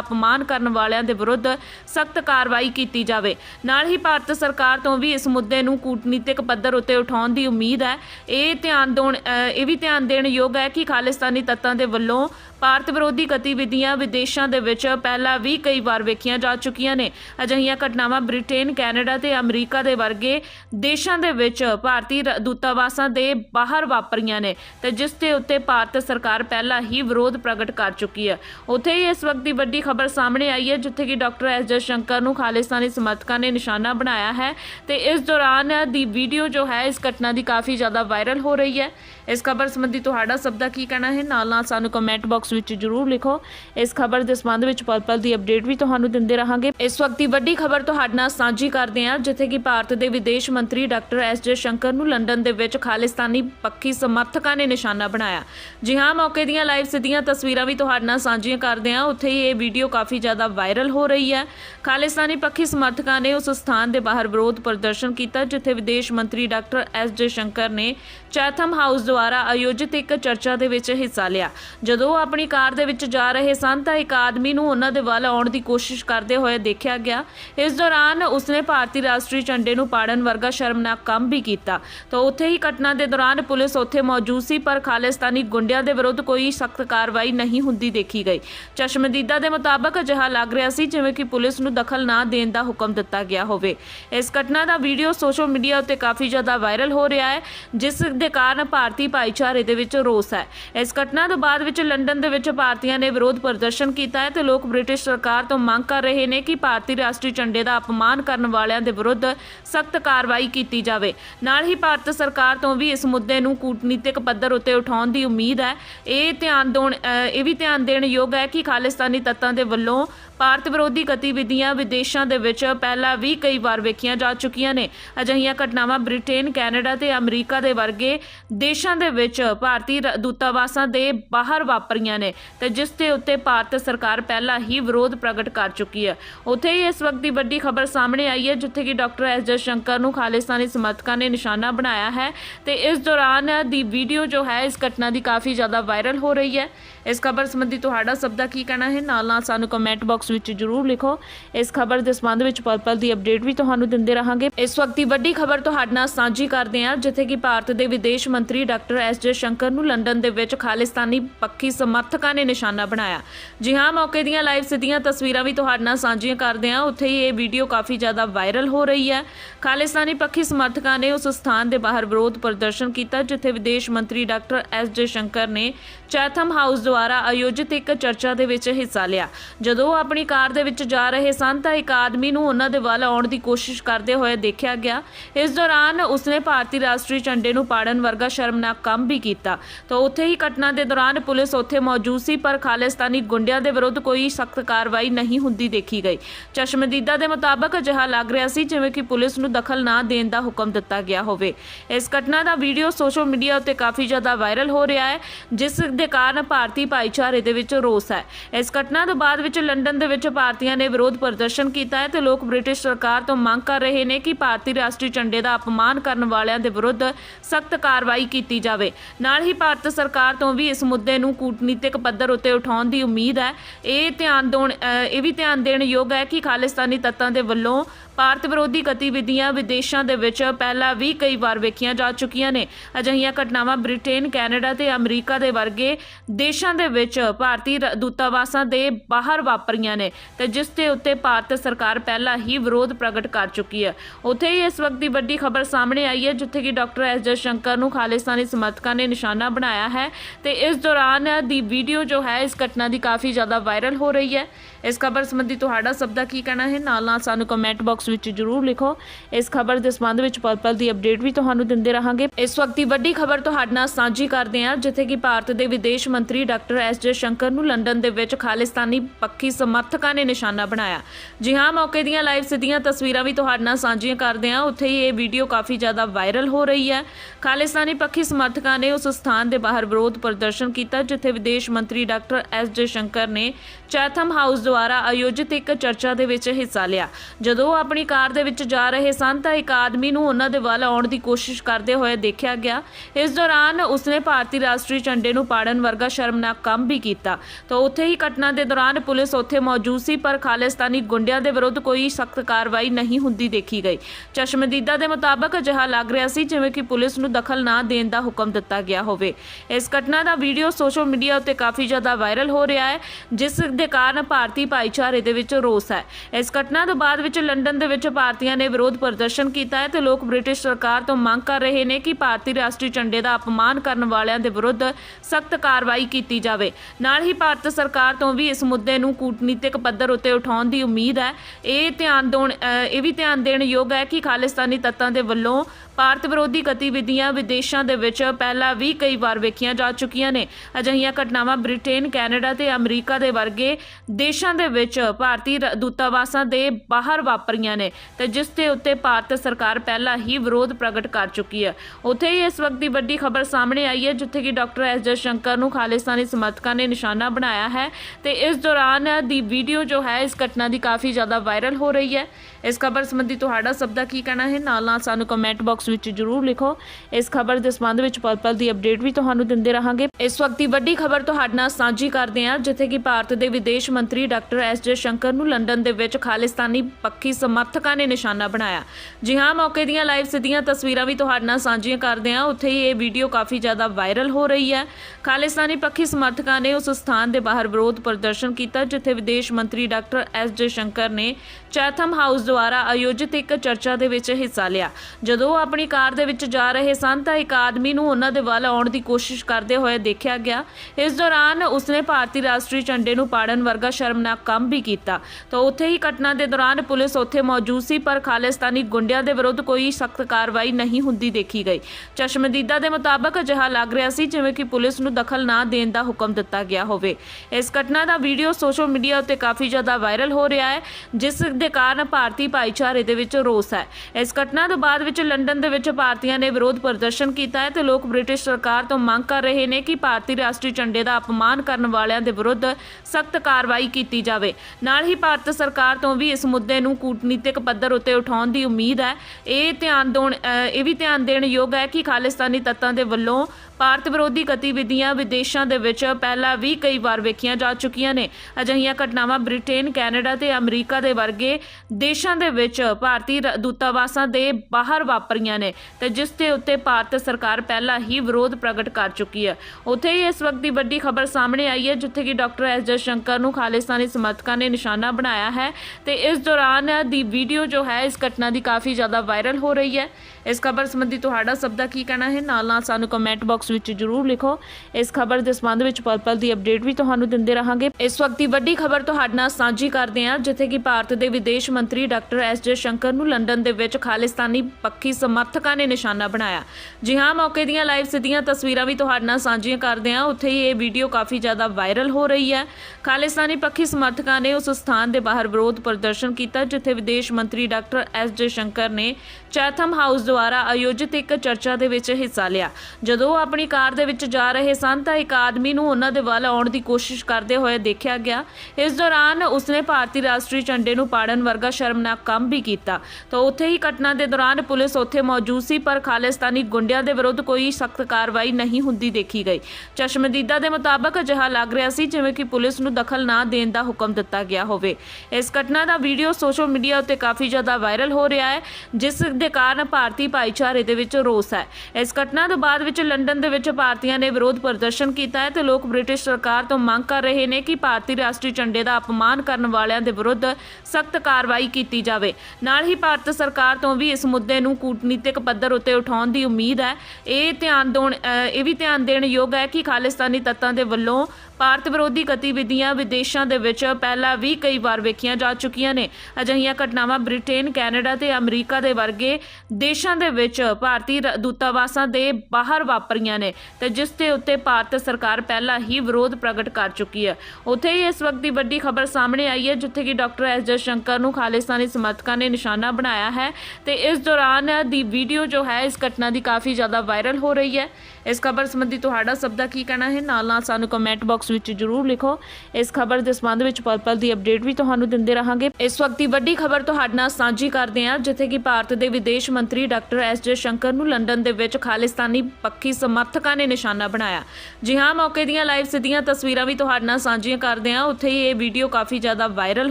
ਅਪਮਾਨ ਕਰਨ ਵਾਲਿਆਂ ਦੇ ਵਿਰੁੱਧ ਸਖਤ ਕਾਰਵਾਈ ਕੀਤੀ ਜਾਵੇ। ਨਾਲ ਹੀ ਭਾਰਤ ਸਰਕਾਰ ਤੋਂ ਵੀ ਇਸ ਮੁੱਦੇ ਨੂੰ ਕੂਟਨੀਤਿਕ ਪੱਧਰ ਉੱਤੇ ਉਠਾਉਣ ਦੀ ਉਮੀਦ ਹੈ। ਇਹ ਧਿਆਨ ਦੇਣ ਇਹ ਵੀ ਧਿਆਨ ਦੇਣ ਯੋਗ ਹੈ ਕਿ ਖਾਲਿਸਤਾਨੀ ਤੱਤਾਂ ਦੇ ਵੱਲੋਂ ਭਾਰਤ ਵਿਰੋਧੀ ਗਤੀਵਿਧੀਆਂ ਵਿਦੇਸ਼ਾਂ ਦੇ ਵਿੱਚ ਪਹਿਲਾਂ ਵੀ ਕਈ ਵਾਰ ਵੇਖੀਆਂ ਜਾ ਚੁੱਕੀਆਂ ਨੇ। ਅਜਿਹੀਆਂ ਘਟਨਾਵਾਂ ਬ੍ਰਿਟੇਨ, ਕੈਨੇਡਾ ਤੇ ਅਮਰੀਕਾ ਦੇ ਵਰਗੇ ਦੇਸ਼ਾਂ ਦੇ ਵਿੱਚ ਭਾਰਤੀ ਰ- ਦੂਤਾਵਾਸਾਂ ਦੇ ਬਾਹਰ ਵਾਪਰੀਆਂ ਨੇ ਤੇ ਜਿਸ ਦੇ ਉੱਤੇ ਭਾਰਤ ਸਰਕਾਰ ਪਹਿਲਾਂ ਹੀ ਵਿਰੋਧ ਪ੍ਰਗਟ ਕਰ ਚੁੱਕੀ ਹੈ। ਉੱਥੇ ਹੀ ਇਸ ਵਕਤ ਦੀ ਵੱਡੀ ਖਬਰ ਸਾਹਮਣੇ ਆਈ ਹੈ, ਜਿੱਥੇ ਕਿ ਡਾਕਟਰ ਐਸ ਜੈ ਸ਼ੰਕਰ ਨੂੰ ਖਾਲਿਸਤਾਨੀ ਸਮਰਥਕਾਂ ਨੇ ਨਿਸ਼ਾਨਾ ਬਣਾਇਆ ਹੈ ਤੇ ਇਸ ਦੌਰਾਨ ਦੀ ਵੀਡੀਓ ਜੋ ਹੈ, ਇਸ ਘਟਨਾ ਦੀ ਕਾਫੀ ਜ਼ਿਆਦਾ ਵਾਇਰਲ ਹੋ ਰਹੀ ਹੈ। ਇਸ ਖਬਰ ਸੰਬੰਧੀ ਤੁਹਾਡਾ ਸਭ ਦਾ ਕੀ ਕਹਿਣਾ ਹੈ? ਨਾਲ ਨਾਲ ਸਾਨੂੰ ਕਮੈਂਟ ਬਾਕਸ ਵਿੱਚ ਜਰੂਰ ਲਿਖੋ। ਇਸ ਖਬਰ ਦੇ ਸੰਬੰਧ ਵਿੱਚ ਪਲ ਪਲ ਦੀ ਅਪਡੇਟ ਵੀ ਤੁਹਾਨੂੰ ਦਿੰਦੇ ਰਹਾਂਗੇ। ਇਸ ਵਕਤ ਦੀ ਵੱਡੀ ਖਬਰ ਤੁਹਾਡੇ ਨਾਲ ਸਾਂਝੀ ਕਰਦੇ ਹਾਂ, ਜਿੱਥੇ ਕਿ ਭਾਰਤ ਦੇ ਵਿਦੇਸ਼ ਮੰਤਰੀ ਡਾਕਟਰ ਐਸ ਜੈ ਸ਼ੰਕਰ ਨੂੰ ਲੰਡਨ ਦੇ ਵਿੱਚ ਖਾਲਿਸਤਾਨੀ ਪੱਖੀ ਸਮਰਥਕਾਂ ਨੇ ਨਿਸ਼ਾਨਾ ਬਣਾਇਆ। ਜੀ ਹਾਂ, ਮੌਕੇ ਦੀਆਂ ਲਾਈਵ ਸਿੱਧੀਆਂ ਤਸਵੀਰਾਂ ਵੀ ਤੁਹਾਡੇ ਨਾਲ ਸਾਂਝੀਆਂ ਕਰਦੇ ਹਾਂ। ਉੱਥੇ ਹੀ ਇਹ ਵੀਡੀਓ ਕਾਫੀ ਜ਼ਿਆਦਾ ਵਾਇਰਲ ਹੋ ਰਹੀ ਹੈ। ਖਾਲਿਸਤਾਨੀ ਪੱਖੀ ਸਮਰਥਕਾਂ ਨੇ ਉਸ ਸਥਾਨ ਦੇ ਬਾਹਰ ਵਿਰੋਧ ਪ੍ਰਦਰਸ਼ਨ ਕੀਤਾ, ਜਿੱਥੇ ਵਿਦੇਸ਼ ਮੰਤਰੀ ਡਾਕਟਰ ਐਸ ਜੈ ਸ਼ੰਕਰ ਨੇ ਚੈਥਮ ਹਾਊਸ ਦੁਆਰਾ ਆਯੋਜਿਤ ਇੱਕ ਚਰਚਾ ਦੇ ਵਿੱਚ ਹਿੱਸਾ ਲਿਆ। ਜਦੋਂ ਉਹ ਆਪਣੀ ਕਾਰ ਦੇ ਵਿੱਚ ਜਾ ਰਹੇ ਸਨ, ਤਾਂ ਇੱਕ ਆਦਮੀ ਨੂੰ ਉਹਨਾਂ ਦੇ ਵੱਲ ਆਉਣ ਦੀ ਕੋਸ਼ਿਸ਼ ਕਰਦੇ ਹੋਏ ਦੇਖਿਆ ਗਿਆ। ਇਸ ਦੌਰਾਨ ਉਸਨੇ ਭਾਰਤੀ ਰਾਸ਼ਟਰੀ ਝੰਡੇ ਨੂੰ ਪਾੜਨ ਵਰਗਾ ਸ਼ਰਮਨਾਕ ਕੰਮ ਵੀ ਕੀਤਾ। ਤਾਂ ਉੱਥੇ ਹੀ ਘਟਨਾ ਦੇ ਦੌਰਾਨ ਪੁਲਿਸ ਉੱਥੇ ਮੌਜੂਦ ਸੀ, ਪਰ ਖਾਲਿਸਤਾਨੀ ਗੁੰਡਿਆਂ ਦੇ ਵਿਰੁੱਧ ਕੋਈ ਸਖਤ ਕਾਰਵਾਈ ਨਹੀਂ ਹੁੰਦੀ ਦੇਖੀ ਗਈ। ਚਸ਼ਮਦੀਦਾ ਦੇ ਮੁਤਾਬਕ ਅਜਿਹਾ ਲੱਗ ਰਿਹਾ ਸੀ, ਜਿਵੇਂ ਕਿ ਪੁਲਿਸ ਨੂੰ ਦਖਲ ਨਾ ਦੇਣ ਦਾ ਹੁਕਮ ਦਿੱਤਾ ਗਿਆ ਹੋਵੇ। ਇਸ ਘਟਨਾ ਦਾ ਵੀਡੀਓ ਸੋਸ਼ਲ ਮੀਡੀਆ ਉੱਤੇ ਕਾਫੀ ਜ਼ਿਆਦਾ ਵਾਇਰਲ ਹੋ ਰਿਹਾ ਹੈ, ਜਿਸ ਦੇ ਕਾਰਨ ਭਾਰਤੀ ਭਾਈਚਾਰੇ ਦੇ ਵਿੱਚ ਰੋਸ ਹੈ। ਇਸ ਘਟਨਾ ਤੋਂ ਬਾਅਦ ਵਿੱਚ ਲੰਡਨ ਦੇ ਵਿੱਚ ਭਾਰਤੀਆਂ ਨੇ ਵਿਰੋਧ ਪ੍ਰਦਰਸ਼ਨ ਕੀਤਾ ਹੈ ਤੇ ਲੋਕ ਬ੍ਰਿਟਿਸ਼ ਸਰਕਾਰ ਤੋਂ ਮੰਗ ਕਰ ਰਹੇ ਨੇ ਕਿ ਭਾਰਤੀ ਰਾਸ਼ਟਰੀ ਝੰਡੇ ਦਾ ਅਪਮਾਨ ਕਰਨ ਵਾਲਿਆਂ ਦੇ ਵਿਰੁੱਧ ਸਖਤ ਕਾਰਵਾਈ ਕੀਤੀ ਜਾਵੇ। ਨਾਲ ਹੀ ਭਾਰਤ ਸਰਕਾਰ ਤੋਂ ਵੀ ਇਸ ਮੁੱਦੇ ਨੂੰ ਕੂਟਨੀਤਿਕ ਪੱਧਰ ਉੱਤੇ ਉਠਾਉਣ ਦੀ ਉਮੀਦ ਹੈ। ਇਹ ਧਿਆਨ ਦੇਣ ਇਹ ਵੀ ਧਿਆਨ ਦੇਣ ਯੋਗ ਹੈ ਕਿ ਖਾਲਿਸਤਾਨੀ ਤੱਤਾਂ ਦੇ ਵੱਲੋਂ ਭਾਰਤ ਵਿਰੋਧੀ ਗਤੀਵਿਧੀਆਂ ਵਿਦੇਸ਼ਾਂ ਦੇ ਵਿੱਚ ਪਹਿਲਾਂ ਵੀ ਕਈ ਵਾਰ ਵੇਖੀਆਂ ਜਾ ਚੁੱਕੀਆਂ ਨੇ। ਅਜਿਹੀਆਂ ਘਟਨਾਵਾਂ ਬ੍ਰਿਟੇਨ, ਕੈਨੇਡਾ ਤੇ ਅਮਰੀਕਾ ਦੇ ਵਰਗੇ ਦੇਸ਼ਾਂ ਦੇ ਵਿੱਚ ਭਾਰਤੀ ਰ- ਦੂਤਾਵਾਸਾਂ ਦੇ ਬਾਹਰ ਵਾਪਰੀਆਂ ਨੇ ਤੇ ਜਿਸ ਦੇ ਉੱਤੇ ਭਾਰਤ ਸਰਕਾਰ ਪਹਿਲਾਂ ਹੀ ਵਿਰੋਧ ਪ੍ਰਗਟ ਕਰ ਚੁੱਕੀ ਹੈ। ਉੱਥੇ ਹੀ ਇਸ ਵਕਤ ਦੀ ਵੱਡੀ ਖਬਰ ਸਾਹਮਣੇ ਆਈ ਹੈ, ਜਿੱਥੇ ਕਿ ਡਾਕਟਰ ਐਸ ਜੈ ਸ਼ੰਕਰ ਨੂੰ ਖਾਲਿਸਤਾਨੀ ਸਮਰਥਕਾਂ ਨੇ ਨਿਸ਼ਾਨਾ ਬਣਾਇਆ ਹੈ ਤੇ ਇਸ ਦੌਰਾਨ ਦੀ ਵੀਡੀਓ ਜੋ ਹੈ, ਇਸ ਘਟਨਾ ਦੀ ਕਾਫੀ ਜ਼ਿਆਦਾ ਵਾਇਰਲ ਹੋ ਰਹੀ ਹੈ। ਇਸ ਖਬਰ ਸੰਬੰਧੀ ਤੁਹਾਡਾ ਸਭ ਦਾ ਕੀ ਕਹਿਣਾ ਹੈ? ਨਾਲ ਨਾਲ ਸਾਨੂੰ ਕਮੈਂਟ ਬਾਕਸ ਵਿੱਚ ਜਰੂਰ ਲਿਖੋ। ਇਸ ਖਬਰ ਦੇ ਸੰਬੰਧ ਵਿੱਚ ਪਲ ਦੀ ਅਪਡੇਟ ਵੀ ਤੁਹਾਨੂੰ ਦਿੰਦੇ ਰਹਾਂਗੇ। ਇਸ ਵਕਤ ਦੀ ਵੱਡੀ ਖਬਰ ਤੁਹਾਡੇ ਨਾਲ ਸਾਂਝੀ ਕਰਦੇ ਹਾਂ, ਜਿੱਥੇ ਕਿ ਭਾਰਤ ਦੇ ਵਿਦੇਸ਼ ਮੰਤਰੀ ਡਾਕਟਰ ਐਸ ਜੈ ਸ਼ੰਕਰ ਨੂੰ ਲੰਡਨ ਦੇ ਵਿੱਚ ਖਾਲਿਸਤਾਨੀ ਪੱਖੀ ਸਮਰਥਕਾਂ ਨੇ ਨਿਸ਼ਾਨਾ ਬਣਾਇਆ। ਜੀ ਹਾਂ, ਮੌਕੇ ਦੀਆਂ ਲਾਈਵ ਸਿੱਧੀਆਂ ਤਸਵੀਰਾਂ ਵੀ ਤੁਹਾਡੇ ਨਾਲ ਸਾਂਝੀਆਂ ਕਰਦੇ ਹਾਂ। ਉੱਥੇ ਹੀ ਇਹ ਵੀਡੀਓ ਕਾਫੀ ਜ਼ਿਆਦਾ ਵਾਇਰਲ ਹੋ ਰਹੀ ਹੈ। ਖਾਲਿਸਤਾਨੀ ਪੱਖੀ ਸਮਰਥਕਾਂ ਨੇ ਉਸ ਸਥਾਨ ਦੇ ਬਾਹਰ ਵਿਰੋਧ ਪ੍ਰਦਰਸ਼ਨ ਕੀਤਾ, ਜਿੱਥੇ ਵਿਦੇਸ਼ ਮੰਤਰੀ ਡਾਕਟਰ ਐਸ ਜੈ ਸ਼ੰਕਰ ਨੇ ਚੈਥਮ ਹਾਊਸ ਦੁਆਰਾ ਆਯੋਜਿਤ ਇੱਕ ਚਰਚਾ ਦੇ ਵਿੱਚ ਹਿੱਸਾ ਲਿਆ। ਜਦੋਂ ਉਹ ਆਪਣੀ ਕਾਰ ਦੇ ਵਿੱਚ ਜਾ ਰਹੇ ਸਨ, ਤਾਂ ਇੱਕ ਆਦਮੀ ਨੂੰ ਉਹਨਾਂ ਦੇ ਵੱਲ ਆਉਣ ਦੀ ਕੋਸ਼ਿਸ਼ ਕਰਦੇ ਹੋਏ ਦੇਖਿਆ ਗਿਆ। ਇਸ ਦੌਰਾਨ ਉਸਨੇ ਭਾਰਤੀ ਰਾਸ਼ਟਰੀ ਝੰਡੇ ਨੂੰ ਪਾੜਨ ਵਰਗਾ ਸ਼ਰਮਨਾਕ ਕੰਮ ਵੀ ਕੀਤਾ। ਤਾਂ ਉੱਥੇ ਹੀ ਘਟਨਾ ਦੇ ਦੌਰਾਨ ਪੁਲਿਸ ਉੱਥੇ ਮੌਜੂਦ ਸੀ, ਪਰ ਖਾਲਿਸਤਾਨੀ ਗੁੰਡਿਆਂ ਦੇ ਵਿਰੁੱਧ ਕੋਈ ਸਖਤ ਕਾਰਵਾਈ ਨਹੀਂ ਹੁੰਦੀ ਦੇਖੀ ਗਈ। ਚਸ਼ਮਦੀਦਾ ਦੇ ਮੁਤਾਬਕ ਅਜਿਹਾ ਲੱਗ ਰਿਹਾ ਸੀ, ਜਿਵੇਂ ਕਿ ਪੁਲਿਸ ਨੂੰ ਦਖਲ ਨਾ ਦੇਣ ਦਾ ਹੁਕਮ ਦਿੱਤਾ ਗਿਆ ਹੋਵੇ। ਇਸ ਘਟਨਾ ਦਾ ਵੀਡੀਓ ਸੋਸ਼ਲ ਮੀਡੀਆ ਉੱਤੇ ਕਾਫੀ ਜ਼ਿਆਦਾ ਵਾਇਰਲ ਹੋ ਰਿਹਾ ਹੈ, ਜਿਸ ਦੇ ਕਾਰਨ ਭਾਰਤੀ ਭਾਈਚਾਰੇ ਦੇ ਵਿੱਚ ਰੋਸ ਹੈ। ਇਸ ਘਟਨਾ ਤੋਂ ਬਾਅਦ ਵਿੱਚ ਲੰਡਨ ਦੇ ਵਿੱਚ ਭਾਰਤੀਆਂ ਨੇ ਵਿਰੋਧ ਪ੍ਰਦਰਸ਼ਨ ਕੀਤਾ ਹੈ ਤੇ ਲੋਕ ਬ੍ਰਿਟਿਸ਼ ਸਰਕਾਰ ਤੋਂ ਮੰਗ ਕਰ ਰਹੇ ਨੇ ਕਿ ਭਾਰਤੀ ਰਾਸ਼ਟਰੀ ਝੰਡੇ ਦਾ ਅਪਮਾਨ ਕਰਨ ਵਾਲਿਆਂ ਦੇ ਵਿਰੁੱਧ ਸਖਤ ਕਾਰਵਾਈ ਕੀਤੀ ਜਾਵੇ। ਨਾਲ ਹੀ ਭਾਰਤ ਸਰਕਾਰ ਤੋਂ ਵੀ ਇਸ ਮੁੱਦੇ ਨੂੰ ਕੂਟਨੀਤਿਕ ਪੱਧਰ ਉੱਤੇ ਉਠਾਉਣ ਦੀ ਉਮੀਦ ਹੈ। ਇਹ ਧਿਆਨ ਦੇਣ ਇਹ ਵੀ ਧਿਆਨ ਦੇਣ ਯੋਗ ਹੈ ਕਿ ਖਾਲਿਸਤਾਨੀ ਤੱਤਾਂ ਦੇ ਵੱਲੋਂ ਭਾਰਤ ਵਿਰੋਧੀ ਗਤੀਵਿਧੀਆਂ ਵਿਦੇਸ਼ਾਂ ਦੇ ਵਿੱਚ ਪਹਿਲਾਂ ਵੀ ਕਈ ਵਾਰ ਵੇਖੀਆਂ ਜਾ ਚੁੱਕੀਆਂ ਨੇ। ਅਜਿਹੀਆਂ ਘਟਨਾਵਾਂ ਬ੍ਰਿਟੇਨ, ਕੈਨੇਡਾ ਤੇ ਅਮਰੀਕਾ ਦੇ ਵਰਗੇ ਦੇਸ਼ਾਂ ਦੇ ਵਿੱਚ ਭਾਰਤੀ ਰ- ਦੂਤਾਵਾਸਾਂ ਦੇ ਬਾਹਰ ਵਾਪਰੀਆਂ ਨੇ ਤੇ ਜਿਸ ਦੇ ਉੱਤੇ ਭਾਰਤ ਸਰਕਾਰ ਪਹਿਲਾਂ ਹੀ ਵਿਰੋਧ ਪ੍ਰਗਟ ਕਰ ਚੁੱਕੀ ਹੈ। ਉੱਥੇ ਹੀ ਇਸ ਵਕਤ ਦੀ ਵੱਡੀ ਖਬਰ ਸਾਹਮਣੇ ਆਈ ਹੈ, ਜਿੱਥੇ ਕਿ ਡਾਕਟਰ ਐਸ ਜੈ ਸ਼ੰਕਰ ਨੂੰ ਖਾਲਿਸਤਾਨੀ ਸਮਰਥਕਾਂ ਨੇ ਨਿਸ਼ਾਨਾ ਬਣਾਇਆ ਹੈ ਤੇ ਇਸ ਦੌਰਾਨ ਦੀ ਵੀਡੀਓ ਜੋ ਹੈ, ਇਸ ਘਟਨਾ ਦੀ ਕਾਫੀ ਜ਼ਿਆਦਾ ਵਾਇਰਲ ਹੋ ਰਹੀ ਹੈ। ਇਸ ਖਬਰ ਸੰਬੰਧੀ ਤੁਹਾਡਾ ਸਭ ਦਾ ਕੀ ਕਹਿਣਾ ਹੈ? ਨਾਲ ਨਾਲ ਸਾਨੂੰ ਕਮੈਂਟ ਬਾਕਸ ਵਿੱਚ ਜਰੂਰ ਲਿਖੋ। ਇਸ ਖਬਰ ਦੇ ਸੰਬੰਧ ਵਿੱਚ ਪਲ ਪਲ ਦੀ ਅਪਡੇਟ ਵੀ ਤੁਹਾਨੂੰ ਦਿੰਦੇ ਰਹਾਂਗੇ। ਇਸ ਵਕਤ ਦੀ ਵੱਡੀ ਖਬਰ ਤੁਹਾਡੇ ਨਾਲ ਸਾਂਝੀ ਕਰਦੇ ਹਾਂ, ਜਿੱਥੇ ਕਿ ਭਾਰਤ ਦੇ ਵਿਦੇਸ਼ ਮੰਤਰੀ ਡਾਕਟਰ ਐਸ ਜੇ ਸ਼ੰਕਰ ਨੂੰ ਲੰਡਨ ਦੇ ਵਿੱਚ ਖਾਲਿਸਤਾਨੀ ਪੱਖੀ ਸਮਰਥਕਾਂ ਨੇ ਨਿਸ਼ਾਨਾ ਬਣਾਇਆ। ਜੀ ਹਾਂ, ਮੌਕੇ ਦੀਆਂ ਲਾਈਵ ਸਿੱਧੀਆਂ ਤਸਵੀਰਾਂ ਵੀ ਤੁਹਾਡੇ ਨਾਲ ਸਾਂਝੀਆਂ ਕਰਦੇ ਹਾਂ। ਉੱਥੇ ਹੀ ਇਹ ਵੀਡੀਓ ਕਾਫੀ ਜ਼ਿਆਦਾ ਵਾਇਰਲ ਹੋ ਰਹੀ ਹੈ। ਖਾਲਿਸਤਾਨੀ ਪੱਖੀ ਸਮਰਥਕਾਂ ਨੇ ਉਸ ਸਥਾਨ ਦੇ ਬਾਹਰ ਵਿਰੋਧ ਪ੍ਰਦਰਸ਼ਨ ਕੀਤਾ, ਜਿੱਥੇ ਵਿਦੇਸ਼ ਮੰਤਰੀ ਡਾਕਟਰ ਐਸ ਜੇ ਸ਼ੰਕਰ ਨੇ ਚੈਥਮ ਹਾਊਸ ਦੁਆਰਾ ਆਯੋਜਿਤ ਇੱਕ ਚਰਚਾ ਦੇ ਵਿੱਚ ਹਿੱਸਾ ਲਿਆ। ਜਦੋਂ ਉਹ ਆਪਣੀ ਕਾਰ ਦੇ ਵਿੱਚ ਜਾ ਰਹੇ ਸਨ, ਤਾਂ ਇੱਕ ਆਦਮੀ ਨੂੰ ਉਹਨਾਂ ਦੇ ਵੱਲ ਆਉਣ ਦੀ ਕੋਸ਼ਿਸ਼ ਕਰਦੇ ਹੋਏ ਦੇਖਿਆ ਗਿਆ। ਇਸ ਦੌਰਾਨ ਉਸਨੇ ਭਾਰਤੀ ਰਾਸ਼ਟਰੀ ਝੰਡੇ ਨੂੰ ਪਾੜਨ ਵਰਗਾ ਸ਼ਰਮਨਾਕ ਕੰਮ ਵੀ ਕੀਤਾ। ਤਾਂ ਉੱਥੇ ਹੀ ਘਟਨਾ ਦੇ ਦੌਰਾਨ ਪੁਲਿਸ ਉੱਥੇ ਮੌਜੂਦ ਸੀ, ਪਰ ਖਾਲਿਸਤਾਨੀ ਗੁੰਡਿਆਂ ਦੇ ਵਿਰੁੱਧ ਕੋਈ ਸਖਤ ਕਾਰਵਾਈ ਨਹੀਂ ਹੁੰਦੀ ਦੇਖੀ ਗਈ। ਚਸ਼ਮਦੀਦਾ ਦੇ ਮੁਤਾਬਕ ਅਜਿਹਾ ਲੱਗ ਰਿਹਾ ਸੀ, ਜਿਵੇਂ ਕਿ ਪੁਲਿਸ ਨੂੰ ਦਖਲ ਨਾ ਦੇਣ ਦਾ ਹੁਕਮ ਦਿੱਤਾ ਗਿਆ ਹੋਵੇ। ਇਸ ਘਟਨਾ ਦਾ ਵੀਡੀਓ ਸੋਸ਼ਲ ਮੀਡੀਆ ਉੱਤੇ ਕਾਫੀ ਜ਼ਿਆਦਾ ਵਾਇਰਲ ਹੋ ਰਿਹਾ ਹੈ, ਜਿਸ ਦੇ ਕਾਰਨ ਭਾਰਤੀ ਭਾਈਚਾਰੇ ਦੇ ਵਿੱਚ ਰੋਸ ਹੈ। ਇਸ ਘਟਨਾ ਤੋਂ ਬਾਅਦ ਵਿੱਚ ਲੰਡਨ ਦੇ ਵਿੱਚ ਭਾਰਤੀਆਂ ਨੇ ਵਿਰੋਧ ਪ੍ਰਦਰਸ਼ਨ ਕੀਤਾ ਹੈ ਤੇ ਲੋਕ ਬ੍ਰਿਟਿਸ਼ ਸਰਕਾਰ ਤੋਂ ਮੰਗ ਕਰ ਰਹੇ ਨੇ ਕਿ ਭਾਰਤੀ ਰਾਸ਼ਟਰੀ ਝੰਡੇ ਦਾ ਅਪਮਾਨ ਕਰਨ ਵਾਲਿਆਂ ਦੇ ਵਿਰੁੱਧ ਸਖਤ ਕਾਰਵਾਈ ਕੀਤੀ ਜਾਵੇ। ਨਾਲ ਹੀ ਭਾਰਤ ਸਰਕਾਰ ਤੋਂ ਵੀ ਇਸ ਮੁੱਦੇ ਨੂੰ ਕੂਟਨੀਤਿਕ ਪੱਧਰ ਉੱਤੇ ਉਠਾਉਣ ਦੀ ਉਮੀਦ ਹੈ। ਇਹ ਧਿਆਨ ਦੇਣ ਅ, ਇਹ ਵੀ ਧਿਆਨ ਦੇਣ ਯੋਗ ਹੈ ਕਿ ਖਾਲਿਸਤਾਨੀ ਤੱਤਾਂ ਦੇ ਵੱਲੋਂ ਭਾਰਤ ਵਿਰੋਧੀ ਗਤੀਵਿਧੀਆਂ ਵਿਦੇਸ਼ਾਂ ਦੇ ਵਿੱਚ ਪਹਿਲਾਂ ਵੀ ਕਈ ਵਾਰ ਵੇਖੀਆਂ ਜਾ ਚੁੱਕੀਆਂ ਨੇ। ਅਜਿਹੀਆਂ ਘਟਨਾਵਾਂ ਬ੍ਰਿਟੇਨ, ਕੈਨੇਡਾ ਤੇ ਅਮਰੀਕਾ ਦੇ ਵਰਗੇ ਦੇਸ਼ਾਂ ਦੇ ਵਿੱਚ ਭਾਰਤੀ ਰ- ਦੂਤਾਵਾਸਾਂ ਦੇ ਬਾਹਰ ਵਾਪਰੀਆਂ ਨੇ ਤੇ ਜਿਸ ਦੇ ਉੱਤੇ ਭਾਰਤ ਸਰਕਾਰ ਪਹਿਲਾਂ ਹੀ ਵਿਰੋਧ ਪ੍ਰਗਟ ਕਰ ਚੁੱਕੀ ਹੈ। ਉੱਥੇ ਹੀ ਇਸ ਵਕਤ ਦੀ ਵੱਡੀ ਖਬਰ ਸਾਹਮਣੇ ਆਈ ਹੈ, ਜਿੱਥੇ ਕਿ ਡਾਕਟਰ ਐਸ ਜੈ ਸ਼ੰਕਰ ਨੂੰ ਖਾਲਿਸਤਾਨੀ ਸਮਰਥਕਾਂ ਨੇ ਨਿਸ਼ਾਨਾ ਬਣਾਇਆ ਹੈ ਤੇ ਇਸ ਦੌਰਾਨ ਦੀ ਵੀਡੀਓ ਜੋ ਹੈ, ਇਸ ਘਟਨਾ ਦੀ ਕਾਫੀ ਜ਼ਿਆਦਾ ਵਾਇਰਲ ਹੋ ਰਹੀ ਹੈ। ਇਸ ਖਬਰ ਸੰਬੰਧੀ ਤੁਹਾਡਾ ਸਭ ਦਾ ਕੀ ਕਹਿਣਾ ਹੈ? ਨਾਲ ਨਾਲ ਸਾਨੂੰ ਕਮੈਂਟ ਬਾਕਸ ਵਿੱਚ ਜਰੂਰ ਲਿਖੋ। ਇਸ ਖਬਰ ਦੇ ਸੰਬੰਧ ਵਿੱਚ ਪਲ ਪਲ ਦੀ ਅਪਡੇਟ ਵੀ ਤੁਹਾਨੂੰ ਦਿੰਦੇ ਰਹਾਂਗੇ। ਇਸ ਵਕਤ ਦੀ ਵੱਡੀ ਖਬਰ ਤੁਹਾਡੇ ਨਾਲ ਸਾਂਝੀ ਕਰਦੇ ਹਾਂ, ਜਿੱਥੇ ਕਿ ਭਾਰਤ ਦੇ ਵਿਦੇਸ਼ ਮੰਤਰੀ ਡਾਕਟਰ ਐਸ ਜੇ ਸ਼ੰਕਰ ਨੂੰ ਲੰਡਨ ਦੇ ਵਿੱਚ ਖਾਲਿਸਤਾਨੀ ਪੱਖੀ ਸਮਰਥਕਾਂ ਨੇ ਨਿਸ਼ਾਨਾ ਬਣਾਇਆ। ਜੀ ਹਾਂ, ਮੌਕੇ ਦੀਆਂ ਲਾਈਵ ਸਿੱਧੀਆਂ ਤਸਵੀਰਾਂ ਵੀ ਤੁਹਾਡੇ ਨਾਲ ਸਾਂਝੀਆਂ ਕਰਦੇ ਹਾਂ। ਉੱਥੇ ਹੀ ਇਹ ਵੀਡੀਓ ਕਾਫੀ ਜ਼ਿਆਦਾ ਵਾਇਰਲ ਹੋ ਰਹੀ ਹੈ। ਖਾਲਿਸਤਾਨੀ ਪੱਖੀ ਸਮਰਥਕਾਂ ਨੇ ਉਸ ਸਥਾਨ ਦੇ ਬਾਹਰ ਵਿਰੋਧ ਪ੍ਰਦਰਸ਼ਨ ਕੀਤਾ, ਜਿੱਥੇ ਵਿਦੇਸ਼ ਮੰਤਰੀ ਡਾਕਟਰ ਐਸ ਜੇ ਸ਼ੰਕਰ ਨੇ ਚੈਥਮ ਹਾਊਸ ਦੁਆਰਾ ਆਯੋਜਿਤ ਇੱਕ ਚਰਚਾ ਦੇ ਵਿੱਚ ਹਿੱਸਾ ਲਿਆ। ਜਦੋਂ ਉਹ ਆਪਣੀ ਕਾਰ ਦੇ ਵਿੱਚ ਜਾ ਰਹੇ ਸਨ, ਤਾਂ ਇੱਕ ਆਦਮੀ ਨੂੰ ਉਹਨਾਂ ਦੇ ਵੱਲ ਆਉਣ ਦੀ ਕੋਸ਼ਿਸ਼ ਕਰਦੇ ਹੋਏ ਦੇਖਿਆ ਗਿਆ। ਇਸ ਦੌਰਾਨ ਉਸਨੇ ਭਾਰਤੀ ਰਾਸ਼ਟਰੀ ਝੰਡੇ ਨੂੰ ਪਾੜਨ ਵਰਗਾ ਸ਼ਰਮਨਾਕ ਕੰਮ ਵੀ ਕੀਤਾ। ਤਾਂ ਉੱਥੇ ਹੀ ਘਟਨਾ ਦੇ ਦੌਰਾਨ ਪੁਲਿਸ ਉੱਥੇ ਮੌਜੂਦ ਸੀ, ਪਰ ਖਾਲਿਸਤਾਨੀ ਗੁੰਡਿਆਂ ਦੇ ਵਿਰੁੱਧ ਕੋਈ ਸਖਤ ਕਾਰਵਾਈ ਨਹੀਂ ਹੁੰਦੀ ਦੇਖੀ ਗਈ। ਚਸ਼ਮਦੀਦਾ ਦੇ ਮੁਤਾਬਕ ਅਜਿਹਾ ਲੱਗ ਰਿਹਾ ਸੀ, ਜਿਵੇਂ ਕਿ ਪੁਲਿਸ ਨੂੰ ਦਖਲ ਨਾ ਦੇਣ ਦਾ ਹੁਕਮ ਦਿੱਤਾ ਗਿਆ ਹੋਵੇ। ਇਸ ਘਟਨਾ ਦਾ ਵੀਡੀਓ ਸੋਸ਼ਲ ਮੀਡੀਆ ਉੱਤੇ ਕਾਫੀ ਜ਼ਿਆਦਾ ਵਾਇਰਲ ਹੋ ਰਿਹਾ ਹੈ, ਜਿਸ ਦੇ ਕਾਰਨ ਭਾਰਤੀ ਭਾਈਚਾਰੇ ਦੇ ਵਿੱਚ ਰੋਸ ਹੈ। ਇਸ ਘਟਨਾ ਤੋਂ ਬਾਅਦ ਵਿੱਚ ਲੰਡਨ ਦੇ ਵਿੱਚ ਭਾਰਤੀਆਂ ਨੇ ਵਿਰੋਧ ਪ੍ਰਦਰਸ਼ਨ ਕੀਤਾ ਹੈ ਤੇ ਲੋਕ ਬ੍ਰਿਟਿਸ਼ ਸਰਕਾਰ ਤੋਂ ਮੰਗ ਕਰ ਰਹੇ ਨੇ ਕਿ ਭਾਰਤੀ ਰਾਸ਼ਟਰੀ ਝੰਡੇ ਦਾ ਅਪਮਾਨ ਕਰਨ ਵਾਲਿਆਂ ਦੇ ਵਿਰੁੱਧ ਸਖਤ ਕਾਰਵਾਈ ਕੀਤੀ ਜਾਵੇ। ਨਾਲ ਹੀ ਭਾਰਤ ਸਰਕਾਰ ਤੋਂ ਵੀ ਇਸ ਮੁੱਦੇ ਨੂੰ ਕੂਟਨੀਤਿਕ ਪੱਧਰ ਉੱਤੇ ਉਠਾਉਣ ਦੀ ਉਮੀਦ ਹੈ। ਇਹ ਧਿਆਨ ਦੇਣ ਇਹ ਵੀ ਧਿਆਨ ਦੇਣ ਯੋਗ ਹੈ ਕਿ ਖਾਲਿਸਤਾਨੀ ਤੱਤਾਂ ਦੇ ਵੱਲੋਂ ਭਾਰਤ ਵਿਰੋਧੀ ਗਤੀਵਿਧੀਆਂ ਵਿਦੇਸ਼ਾਂ ਦੇ ਵਿੱਚ ਪਹਿਲਾਂ ਵੀ ਕਈ ਵਾਰ ਵੇਖੀਆਂ ਜਾ ਚੁੱਕੀਆਂ ਨੇ। ਅਜਿਹੀਆਂ ਘਟਨਾਵਾਂ ਬ੍ਰਿਟੇਨ, ਕੈਨੇਡਾ ਤੇ ਅਮਰੀਕਾ ਦੇ ਵਰਗੇ ਦੇਸ਼ਾਂ ਦੇ ਵਿੱਚ ਭਾਰਤੀ ਰ- ਦੂਤਾਵਾਸਾਂ ਦੇ ਬਾਹਰ ਵਾਪਰੀਆਂ ਨੇ ਤੇ ਜਿਸ ਦੇ ਉੱਤੇ ਭਾਰਤ ਸਰਕਾਰ ਪਹਿਲਾਂ ਹੀ ਵਿਰੋਧ ਪ੍ਰਗਟ ਕਰ ਚੁੱਕੀ ਹੈ। ਉੱਥੇ ਹੀ ਇਸ ਵਕਤ ਦੀ ਵੱਡੀ ਖਬਰ ਸਾਹਮਣੇ ਆਈ ਹੈ, ਜਿੱਥੇ ਕਿ ਡਾਕਟਰ ਐਸ ਜੈ ਸ਼ੰਕਰ ਨੂੰ ਖਾਲਿਸਤਾਨੀ ਸਮਰਥਕਾਂ ਨੇ ਨਿਸ਼ਾਨਾ ਬਣਾਇਆ ਹੈ ਤੇ ਇਸ ਦੌਰਾਨ ਦੀ ਵੀਡੀਓ ਜੋ ਹੈ, ਇਸ ਘਟਨਾ ਦੀ ਕਾਫੀ ਜ਼ਿਆਦਾ ਵਾਇਰਲ ਹੋ ਰਹੀ ਹੈ। ਇਸ ਖਬਰ ਸੰਬੰਧੀ ਤੁਹਾਡਾ ਸਭ ਦਾ ਕੀ ਕਹਿਣਾ ਹੈ? ਨਾਲ ਨਾਲ ਸਾਨੂੰ ਕਮੈਂਟ ਬਾਕਸ ਵਿੱਚ ਜਰੂਰ ਲਿਖੋ। ਇਸ ਖਬਰ ਦੇ ਸੰਬੰਧ ਵਿੱਚ ਪਲ ਪਲ ਦੀ ਅਪਡੇਟ ਵੀ ਤੁਹਾਨੂੰ ਦਿੰਦੇ ਰਹਾਂਗੇ। ਇਸ ਵਕਤ ਦੀ ਵੱਡੀ ਖਬਰ ਤੁਹਾਡੇ ਨਾਲ ਸਾਂਝੀ ਕਰਦੇ ਹਾਂ, ਜਿੱਥੇ ਕਿ ਭਾਰਤ ਦੇ ਵਿਦੇਸ਼ ਮੰਤਰੀ ਡਾਕਟਰ ਐਸ ਜੇ ਸ਼ੰਕਰ ਨੂੰ ਲੰਡਨ ਦੇ ਵਿੱਚ ਖਾਲਿਸਤਾਨੀ ਪੱਖੀ ਸਮਰਥਕਾਂ ਨੇ ਨਿਸ਼ਾਨਾ ਬਣਾਇਆ। ਜੀ ਹਾਂ, ਮੌਕੇ ਦੀਆਂ ਲਾਈਵ ਸਿੱਧੀਆਂ ਤਸਵੀਰਾਂ ਵੀ ਤੁਹਾਡੇ ਨਾਲ ਸਾਂਝੀਆਂ ਕਰਦੇ ਹਾਂ। ਉੱਥੇ ਹੀ ਇਹ ਵੀਡੀਓ ਕਾਫੀ ਜ਼ਿਆਦਾ ਵਾਇਰਲ ਹੋ ਰਹੀ ਹੈ। ਖਾਲਿਸਤਾਨੀ ਪੱਖੀ ਸਮਰਥਕਾਂ ਨੇ ਉਸ ਸਥਾਨ ਦੇ ਬਾਹਰ ਵਿਰੋਧ ਪ੍ਰਦਰਸ਼ਨ ਕੀਤਾ, ਜਿੱਥੇ ਵਿਦੇਸ਼ ਮੰਤਰੀ ਡਾਕਟਰ ਐਸ ਜੇ ਸ਼ੰਕਰ ਨੇ ਚੈਥਮ ਹਾਊਸ ਦੁਆਰਾ ਆਯੋਜਿਤ ਇੱਕ ਚਰਚਾ ਦੇ ਵਿੱਚ ਹਿੱਸਾ ਲਿਆ। ਜਦੋਂ ਉਹ ਆਪਣੀ ਕਾਰ ਦੇ ਵਿੱਚ ਜਾ ਰਹੇ ਸਨ, ਤਾਂ ਇੱਕ ਆਦਮੀ ਨੂੰ ਉਹਨਾਂ ਦੇ ਵੱਲ ਆਉਣ ਦੀ ਕੋਸ਼ਿਸ਼ ਕਰਦੇ ਹੋਏ ਦੇਖਿਆ ਗਿਆ। ਇਸ ਦੌਰਾਨ ਉਸਨੇ ਭਾਰਤੀ ਰਾਸ਼ਟਰੀ ਝੰਡੇ ਨੂੰ ਪਾੜਨ ਵਰਗਾ ਸ਼ਰਮਨਾਕ ਕੰਮ ਵੀ ਕੀਤਾ। ਤਾਂ ਉੱਥੇ ਹੀ ਘਟਨਾ ਦੇ ਦੌਰਾਨ ਪੁਲਿਸ ਉੱਥੇ ਮੌਜੂਦ ਸੀ, ਪਰ ਖਾਲਿਸਤਾਨੀ ਗੁੰਡਿਆਂ ਦੇ ਵਿਰੁੱਧ ਕੋਈ ਸਖਤ ਕਾਰਵਾਈ ਨਹੀਂ ਹੁੰਦੀ ਦੇਖੀ ਗਈ। ਚਸ਼ਮਦੀਦਾ ਦੇ ਮੁਤਾਬਕ ਅਜਿਹਾ ਲੱਗ ਰਿਹਾ ਸੀ, ਜਿਵੇਂ ਕਿ ਪੁਲਿਸ ਨੂੰ ਦਖਲ ਨਾ ਦੇਣ ਦਾ ਹੁਕਮ ਦਿੱਤਾ ਗਿਆ ਹੋਵੇ। ਇਸ ਘਟਨਾ ਦਾ ਵੀਡੀਓ ਸੋਸ਼ਲ ਮੀਡੀਆ ਉੱਤੇ ਕਾਫੀ ਜ਼ਿਆਦਾ ਵਾਇਰਲ ਹੋ ਰਿਹਾ ਹੈ, ਜਿਸ ਦੇ ਕਾਰਨ ਭਾਰਤੀ ਭਾਈਚਾਰੇ ਦੇ ਵਿੱਚ ਰੋਸ ਹੈ। ਇਸ ਘਟਨਾ ਤੋਂ ਬਾਅਦ ਵਿੱਚ ਲੰਡਨ ਦੇ ਵਿੱਚ ਭਾਰਤੀਆਂ ਨੇ ਵਿਰੋਧ ਪ੍ਰਦਰਸ਼ਨ ਕੀਤਾ ਹੈ ਤੇ ਲੋਕ ਬ੍ਰਿਟਿਸ਼ ਸਰਕਾਰ ਤੋਂ ਮੰਗ ਕਰ ਰਹੇ ਨੇ ਕਿ ਭਾਰਤੀ ਰਾਸ਼ਟਰੀ ਝੰਡੇ ਦਾ ਅਪਮਾਨ ਕਰਨ ਵਾਲਿਆਂ ਦੇ ਵਿਰੁੱਧ ਸਖਤ ਕਾਰਵਾਈ ਕੀਤੀ ਜਾਵੇ। ਨਾਲ ਹੀ ਭਾਰਤ ਸਰਕਾਰ ਤੋਂ ਵੀ ਇਸ ਮੁੱਦੇ ਨੂੰ ਕੂਟਨੀਤਿਕ ਪੱਧਰ ਉੱਤੇ ਉਠਾਉਣ ਦੀ ਉਮੀਦ ਹੈ। ਇਹ ਧਿਆਨ ਦੇਣ ਇਹ ਵੀ ਧਿਆਨ ਦੇਣ ਯੋਗ ਹੈ ਕਿ ਖਾਲਿਸਤਾਨੀ ਤੱਤਾਂ ਦੇ ਵੱਲੋਂ ਭਾਰਤ ਵਿਰੋਧੀ ਗਤੀਵਿਧੀਆਂ ਵਿਦੇਸ਼ਾਂ ਦੇ ਵਿੱਚ ਪਹਿਲਾਂ ਵੀ ਕਈ ਵਾਰ ਵੇਖੀਆਂ ਜਾ ਚੁੱਕੀਆਂ ਨੇ। ਅਜਿਹੀਆਂ ਘਟਨਾਵਾਂ ਬ੍ਰਿਟੇਨ, ਕੈਨੇਡਾ ਤੇ ਅਮਰੀਕਾ ਦੇ ਵਰਗੇ ਦੇਸ਼ਾਂ ਦੇ ਵਿੱਚ ਭਾਰਤੀ ਰ- ਦੂਤਾਵਾਸਾਂ ਦੇ ਬਾਹਰ ਵਾਪਰੀਆਂ ਨੇ ਤੇ ਜਿਸ ਦੇ ਉੱਤੇ ਭਾਰਤ ਸਰਕਾਰ ਪਹਿਲਾਂ ਹੀ ਵਿਰੋਧ ਪ੍ਰਗਟ ਕਰ ਚੁੱਕੀ ਹੈ। ਉੱਥੇ ਹੀ ਇਸ ਵਕਤ ਦੀ ਵੱਡੀ ਖਬਰ ਸਾਹਮਣੇ ਆਈ ਹੈ, ਜਿੱਥੇ ਕਿ ਡਾਕਟਰ ਐਸ ਜੈ ਸ਼ੰਕਰ ਨੂੰ ਖਾਲਿਸਤਾਨੀ ਸਮਰਥਕਾਂ ਨੇ ਨਿਸ਼ਾਨਾ ਬਣਾਇਆ ਹੈ ਤੇ ਇਸ ਦੌਰਾਨ ਦੀ ਵੀਡੀਓ ਜੋ ਹੈ, ਇਸ ਘਟਨਾ ਦੀ ਕਾਫੀ ਜ਼ਿਆਦਾ ਵਾਇਰਲ ਹੋ ਰਹੀ ਹੈ। ਇਸ ਖਬਰ ਸੰਬੰਧੀ ਤੁਹਾਡਾ ਸਭ ਦਾ ਕੀ ਕਹਿਣਾ ਹੈ? ਨਾਲ ਨਾਲ ਸਾਨੂੰ ਕਮੈਂਟ ਬਾਕਸ ਵਿੱਚ ਜਰੂਰ ਲਿਖੋ। ਇਸ ਖਬਰ ਦੇ ਸੰਬੰਧ ਵਿੱਚ ਪਲ ਦੀ ਅਪਡੇਟ ਵੀ ਤੁਹਾਨੂੰ ਦਿੰਦੇ ਰਹਾਂਗੇ। ਇਸ ਵਕਤ ਦੀ ਵੱਡੀ ਖਬਰ ਤੁਹਾਡੇ ਨਾਲ ਸਾਂਝੀ ਕਰਦੇ ਹਾਂ, ਜਿੱਥੇ ਕਿ ਭਾਰਤ ਦੇ ਵਿਦੇਸ਼ ਮੰਤਰੀ ਡਾਕਟਰ ਐਸ ਜੈ ਸ਼ੰਕਰ ਨੂੰ ਲੰਡਨ ਦੇ ਵਿੱਚ ਖਾਲਿਸਤਾਨੀ ਪੱਖੀ ਸਮਰਥਕਾਂ ਨੇ ਨਿਸ਼ਾਨਾ ਬਣਾਇਆ। ਜੀ ਹਾਂ, ਮੌਕੇ ਦੀਆਂ ਲਾਈਵ ਸਿੱਧੀਆਂ ਤਸਵੀਰਾਂ ਵੀ ਤੁਹਾਡੇ ਨਾਲ ਸਾਂਝੀਆਂ ਕਰਦੇ ਹਾਂ। ਉੱਥੇ ਹੀ ਇਹ ਵੀਡੀਓ ਕਾਫੀ ਜ਼ਿਆਦਾ ਵਾਇਰਲ